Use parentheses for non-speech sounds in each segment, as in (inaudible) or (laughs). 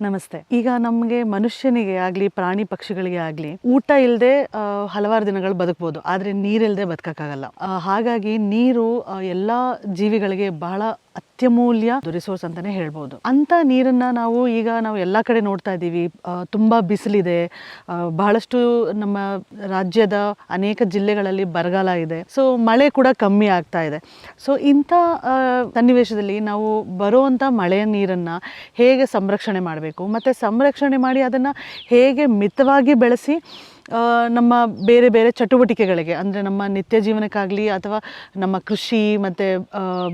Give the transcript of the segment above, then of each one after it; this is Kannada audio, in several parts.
ನಮಸ್ತೆ. ಈಗ ನಮಗೆ ಮನುಷ್ಯನಿಗೆ ಆಗಲಿ, ಪ್ರಾಣಿ ಪಕ್ಷಿಗಳಿಗೆ ಆಗಲಿ, ಊಟ ಇಲ್ಲದೆ ಹಲವಾರು ದಿನಗಳು ಬದುಕ್ಬೋದು. ಆದರೆ ನೀರಿಲ್ಲದೆ ಬದುಕಕ್ಕಾಗಲ್ಲ. ಹಾಗಾಗಿ ನೀರು ಎಲ್ಲ ಜೀವಿಗಳಿಗೆ ಬಹಳ ಅತ್ಯಮೂಲ್ಯ ರಿಸೋರ್ಸ್ ಅಂತಾನೆ ಹೇಳ್ಬೋದು. ಅಂತ ನೀರನ್ನ ನಾವು ಈಗ ನಾವು ಎಲ್ಲ ಕಡೆ ನೋಡ್ತಾ ಇದ್ದೀವಿ. ತುಂಬ ಬಿಸಿಲಿದೆ. ಬಹಳಷ್ಟು ನಮ್ಮ ರಾಜ್ಯದ ಅನೇಕ ಜಿಲ್ಲೆಗಳಲ್ಲಿ ಬರಗಾಲ ಇದೆ. ಸೊ ಮಳೆ ಕೂಡ ಕಮ್ಮಿ ಆಗ್ತಾ ಇದೆ. ಸೊ ಇಂಥ ಸನ್ನಿವೇಶದಲ್ಲಿ ನಾವು ಬರುವಂಥ ಮಳೆಯ ನೀರನ್ನು ಹೇಗೆ ಸಂರಕ್ಷಣೆ ಮಾಡಬೇಕು? ಮತ್ತು ಸಂರಕ್ಷಣೆ ಮಾಡಿ ಅದನ್ನು ಹೇಗೆ ಮಿತವಾಗಿ ಬೆಳೆಸಿ ನಮ್ಮ ಬೇರೆ ಬೇರೆ ಚಟುವಟಿಕೆಗಳಿಗೆ, ಅಂದರೆ ನಮ್ಮ ನಿತ್ಯ ಜೀವನಕ್ಕಾಗಲಿ ಅಥವಾ ನಮ್ಮ ಕೃಷಿ ಮತ್ತು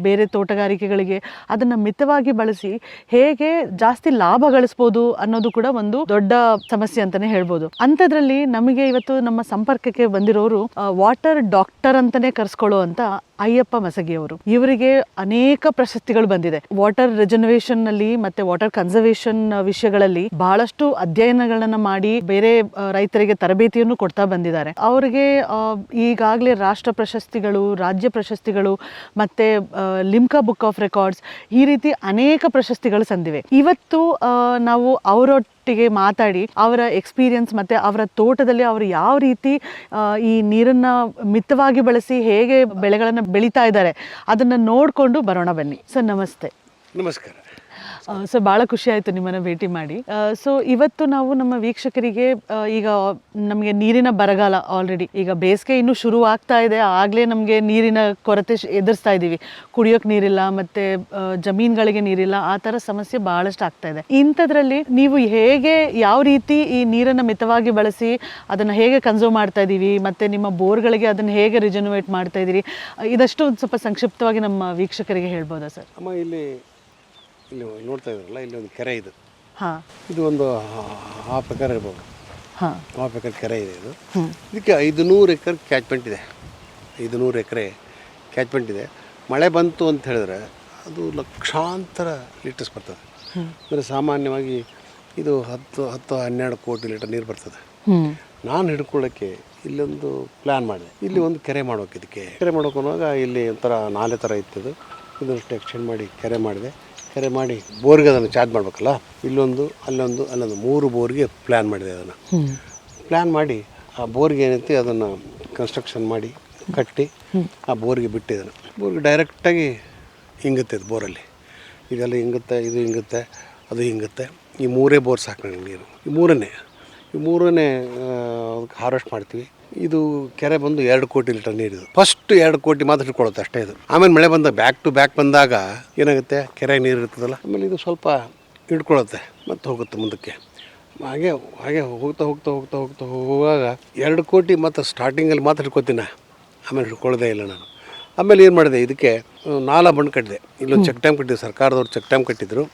ಬೇರೆ ತೋಟಗಾರಿಕೆಗಳಿಗೆ ಅದನ್ನು ಮಿತವಾಗಿ ಬಳಸಿ ಹೇಗೆ ಜಾಸ್ತಿ ಲಾಭ ಗಳಿಸ್ಬೋದು ಅನ್ನೋದು ಕೂಡ ಒಂದು ದೊಡ್ಡ ಸಮಸ್ಯೆ ಅಂತಲೇ ಹೇಳ್ಬೋದು. ಅಂಥದ್ರಲ್ಲಿ ನಮಗೆ ಇವತ್ತು ನಮ್ಮ ಸಂಪರ್ಕಕ್ಕೆ ಬಂದಿರೋರು ವಾಟರ್ ಡಾಕ್ಟರ್ ಅಂತಲೇ ಕರೆಸ್ಕೊಳ್ಳೋ ಅಂತ ಅಯ್ಯಪ್ಪ ಮಸಗಿಯವರು. ಇವರಿಗೆ ಅನೇಕ ಪ್ರಶಸ್ತಿಗಳು ಬಂದಿದೆ. ವಾಟರ್ ರಿಜನರೇಷನ್ನಲ್ಲಿ ಮತ್ತೆ ವಾಟರ್ ಕನ್ಸರ್ವೇಷನ್ ವಿಷಯಗಳಲ್ಲಿ ಬಹಳಷ್ಟು ಅಧ್ಯಯನಗಳನ್ನ ಮಾಡಿ ಬೇರೆ ರೈತರಿಗೆ ರೈತರಿಗೆ ತರಬೇತಿಯನ್ನು ಕೊಡ್ತಾ ಬಂದಿದ್ದಾರೆ. ಅವರಿಗೆ ಈಗಾಗಲೇ ರಾಷ್ಟ್ರ ಪ್ರಶಸ್ತಿಗಳು, ರಾಜ್ಯ ಪ್ರಶಸ್ತಿಗಳು, ಮತ್ತು ಲಿಮ್ಕಾ ಬುಕ್ ಆಫ್ ರೆಕಾರ್ಡ್ಸ್ ಈ ರೀತಿ ಅನೇಕ ಪ್ರಶಸ್ತಿಗಳು ಸಂದಿವೆ. ಇವತ್ತು ನಾವು ಅವರೊಟ್ಟಿಗೆ ಮಾತಾಡಿ, ಅವರ ಎಕ್ಸ್ಪೀರಿಯನ್ಸ್ ಮತ್ತೆ ಅವರ ತೋಟದಲ್ಲಿ ಅವರು ಯಾವ ರೀತಿ ಈ ನೀರನ್ನ ಮಿತವಾಗಿ ಬಳಸಿ ಹೇಗೆ ಬೆಳೆಗಳನ್ನು ಬೆಳೀತಾ ಇದ್ದಾರೆ, ಅದನ್ನ ನೋಡಿಕೊಂಡು ಬರೋಣ ಬನ್ನಿ. ಸರ್, ನಮಸ್ತೆ. ನಮಸ್ಕಾರ. ಸೊ ಭಾಳ ಖುಷಿ ಆಯಿತು ನಿಮ್ಮನ್ನು ಭೇಟಿ ಮಾಡಿ. ಸೊ ಇವತ್ತು ನಾವು ನಮ್ಮ ವೀಕ್ಷಕರಿಗೆ ಈಗ ನಮಗೆ ನೀರಿನ ಬರಗಾಲ ಆಲ್ರೆಡಿ ಈಗ ಬೇಸಿಗೆ ಇನ್ನೂ ಶುರು ಆಗ್ತಾ ಇದೆ, ಆಗಲೇ ನಮಗೆ ನೀರಿನ ಕೊರತೆ ಎದುರಿಸ್ತಾ ಇದ್ದೀವಿ ಕುಡಿಯೋಕೆ ನೀರಿಲ್ಲ ಮತ್ತು ಜಮೀನುಗಳಿಗೆ ನೀರಿಲ್ಲ, ಆ ಥರ ಸಮಸ್ಯೆ ಭಾಳಷ್ಟು ಆಗ್ತಾ ಇದೆ. ಇಂಥದ್ರಲ್ಲಿ ನೀವು ಹೇಗೆ, ಯಾವ ರೀತಿ ಈ ನೀರನ್ನು ಮಿತವಾಗಿ ಬಳಸಿ ಅದನ್ನು ಹೇಗೆ ಕನ್ಸೂಮ್ ಮಾಡ್ತಾ ಇದ್ದೀವಿ ಮತ್ತು ನಿಮ್ಮ ಬೋರ್ಗಳಿಗೆ ಅದನ್ನು ಹೇಗೆ ರಿಜನವೇಟ್ ಮಾಡ್ತಾ ಇದ್ದೀರಿ ಇದಷ್ಟು ಸ್ವಲ್ಪ ಸಂಕ್ಷಿಪ್ತವಾಗಿ ನಮ್ಮ ವೀಕ್ಷಕರಿಗೆ ಹೇಳ್ಬೋದಾ ಸರ್? ಅಮ್ಮ, ಇಲ್ಲಿ ಇಲ್ಲಿ ನೋಡ್ತಾ ಇದ್ರಲ್ಲ ಇಲ್ಲಿ ಒಂದು ಕೆರೆ ಇದು. ಹಾಂ. ಇದು ಒಂದು ಹಾಫ್ ಎಕರ್ ಇರ್ಬೋದು. ಹಾಂ. ಹಾಫ್ ಎಕರ್ ಕೆರೆ ಇದೆ ಇದು. ಇದಕ್ಕೆ ಐದು ನೂರು ಎಕರ್ ಕ್ಯಾಚ್ಮೆಂಟ್ ಇದೆ. ಐದು ನೂರು ಎಕರೆ ಕ್ಯಾಚ್ಮೆಂಟ್ ಇದೆ. ಮಳೆ ಬಂತು ಅಂತ ಹೇಳಿದ್ರೆ ಅದು ಲಕ್ಷಾಂತರ ಲೀಟರ್ಸ್ ಬರ್ತದೆ. ಅಂದರೆ ಸಾಮಾನ್ಯವಾಗಿ ಇದು ಹತ್ತು ಹತ್ತು ಹನ್ನೆರಡು ಕೋಟಿ ಲೀಟರ್ ನೀರು ಬರ್ತದೆ. ನಾನು ಹಿಡ್ಕೊಳ್ಳೋಕ್ಕೆ ಇಲ್ಲೊಂದು ಪ್ಲ್ಯಾನ್ ಮಾಡಿದೆ. ಇಲ್ಲಿ ಒಂದು ಕೆರೆ ಮಾಡೋಕೆ ಇದಕ್ಕೆ. ಕೆರೆ ಮಾಡೋಕೆ ಅನ್ನುವಾಗ ಇಲ್ಲಿ ಒಂಥರ ನಾಲೆ ಥರ ಇದು. ಇದನ್ನಷ್ಟು ಎಕ್ಸ್ಟೆಂಡ್ ಮಾಡಿ ಕೆರೆ ಮಾಡಿದೆ. ಕೆರೆ ಮಾಡಿ ಬೋರ್ಗೆ ಅದನ್ನು ಚಾರ್ಜ್ ಮಾಡಬೇಕಲ್ಲ? ಇಲ್ಲೊಂದು ಅಲ್ಲೊಂದು ಅಲ್ಲೊಂದು ಮೂರು ಬೋರ್ಗೆ ಪ್ಲ್ಯಾನ್ ಮಾಡಿದೆ ಅದನ್ನು. ಪ್ಲ್ಯಾನ್ ಮಾಡಿ ಆ ಬೋರ್ಗೆ ಏನೈತಿ ಅದನ್ನು ಕನ್ಸ್ಟ್ರಕ್ಷನ್ ಮಾಡಿ ಕಟ್ಟಿ ಆ ಬೋರ್ಗೆ ಬಿಟ್ಟಿದ್ದಾನೆ ಬೋರ್ಗೆ ಡೈರೆಕ್ಟಾಗಿ ಹಿಂಗುತ್ತೆ ಅದು ಬೋರಲ್ಲಿ. ಇದೆಲ್ಲ ಹಿಂಗುತ್ತೆ ಇದು ಹಿಂಗುತ್ತೆ ಅದು ಹಿಂಗುತ್ತೆ ಈ ಮೂರೇ ಬೋರ್ ಸಾಕು ನನಗೆ ನೀರು ಈ ಮೂರನೇ ಈ ಮೂರನ್ನೇ ಹಾರ್ವೆಸ್ಟ್ ಮಾಡ್ತೀವಿ. ಇದು ಕೆರೆ ಬಂದು ಎರಡು ಕೋಟಿ ಲೀಟರ್ ನೀರಿದು ಫಸ್ಟ್ ಎರಡು ಕೋಟಿ ಮಾತ್ರ ಹಿಡ್ಕೊಳ್ಳುತ್ತೆ ಅಷ್ಟೇ ಇದು. ಆಮೇಲೆ ಮಳೆ ಬಂದ ಬ್ಯಾಕ್ ಟು ಬ್ಯಾಕ್ ಬಂದಾಗ ಏನಾಗುತ್ತೆ? ಕೆರೆ ನೀರು ಇರ್ತದಲ್ಲ? ಆಮೇಲೆ ಇದು ಸ್ವಲ್ಪ ಹಿಡ್ಕೊಳ್ಳುತ್ತೆ ಮತ್ತೆ ಹೋಗುತ್ತೆ ಮುಂದಕ್ಕೆ. ಹಾಗೆ ಹಾಗೆ ಹೋಗ್ತಾ ಹೋಗ್ತಾ ಹೋಗ್ತಾ ಹೋಗ್ತಾ ಹೋಗುವಾಗ ಎರಡು ಕೋಟಿ ಮತ್ತು ಸ್ಟಾರ್ಟಿಂಗಲ್ಲಿ ಮಾತ್ರ ಹಿಡ್ಕೊತೀನಿ ಆಮೇಲೆ ಹಿಡ್ಕೊಳ್ಳೋದೇ ಇಲ್ಲ ನಾನು. ಆಮೇಲೆ ಏನು ಮಾಡಿದೆ? ಇದಕ್ಕೆ ನಾಲ ಬಣ್ಣ ಬಂಡ್ ಕಟ್ಟಿದೆ. ಇಲ್ಲೊಂದು ಚೆಕ್ ಡ್ಯಾಮ್ ಕಟ್ಟಿದೆ. ಸರ್ಕಾರದವ್ರು ಚೆಕ್ ಡ್ಯಾಮ್ ಕಟ್ಟಿದ್ರು.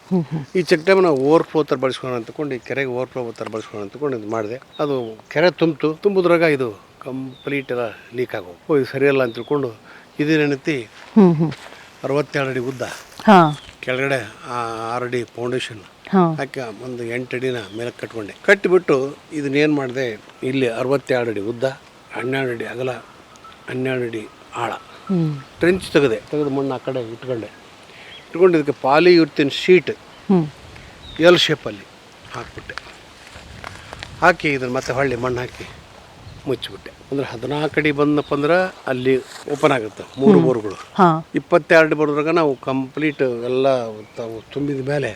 ಈ ಚೆಕ್ ಡ್ಯಾಮ್ನ ಓವರ್ ಫ್ಲೋ ಥರ ಬಳಸ್ಕೊಳ್ಳೋಣ ಅಂತಕೊಂಡು ಈ ಕೆರೆಗೆ ಓವರ್ ಫ್ಲೋ ಥರ ಬಳಸ್ಕೊಳ್ಳೋಣ ಅಂತಕೊಂಡು ಇದು ಮಾಡಿದೆ. ಅದು ಕೆರೆ ತುಂಬಿತು. ತುಂಬಿದ್ರಾಗ ಇದು ಕಂಪ್ಲೀಟ್ ಎಲ್ಲ ಲೀಕ್ ಆಗೋದು ಓ ಇದು ಸರಿಯಲ್ಲ ಅಂತ ತಿಳ್ಕೊಂಡು ಇದೇನೈತಿ ಅರವತ್ತೆರಡು ಅಡಿ ಉದ್ದ. ಕೆಳಗಡೆ ಆ ಆರು ಅಡಿ ಫೌಂಡೇಶನ್ ಹಾಕಿ ಒಂದು ಎಂಟು ಅಡಿನ ಮೇಲೆ ಕಟ್ಕೊಂಡೆ. ಕಟ್ಟಿಬಿಟ್ಟು ಇದನ್ನೇನು ಮಾಡಿದೆ? ಇಲ್ಲಿ ಅರವತ್ತೆರಡು ಅಡಿ ಉದ್ದ ಹನ್ನೆರಡು ಅಡಿ ಅಗಲ ಹನ್ನೆರಡು ಅಡಿ ಆಳ. ಟ್ರೆಂಚ್ ತೆಗೆದೆ. ತೆಗೆದು ಮಣ್ಣು ಆ ಕಡೆ ಇಟ್ಕೊಂಡೆ. ಇಟ್ಕೊಂಡು ಇದಕ್ಕೆ ಪಾಲಿ ಇರ್ತೀನಿ ಶೀಟ್. ಎಲ್ ಶೇಪಲ್ಲಿ ಹಾಕ್ಬಿಟ್ಟೆ. ಹಾಕಿ ಇದನ್ನು ಮತ್ತೆ ಹೊಳ್ಳಿ ಮಣ್ಣು ಹಾಕಿ. ಮುಚ್ಚಿಬಿಟ್ಟೆ. ಅಂದ್ರೆ ಹದಿನಾಲ್ಕು ಅಡಿ ಬಂದಪ್ಪ ಅಂದ್ರೆ ಅಲ್ಲಿ ಓಪನ್ ಆಗುತ್ತೆ ಮೂರು ಬೋರ್ಗಳು. ಇಪ್ಪತ್ತೆರಡು ಬರೋದ್ರಾಗ ನಾವು ಕಂಪ್ಲೀಟ್ ಎಲ್ಲ ತಾವು ತುಂಬಿದ ಮೇಲೆ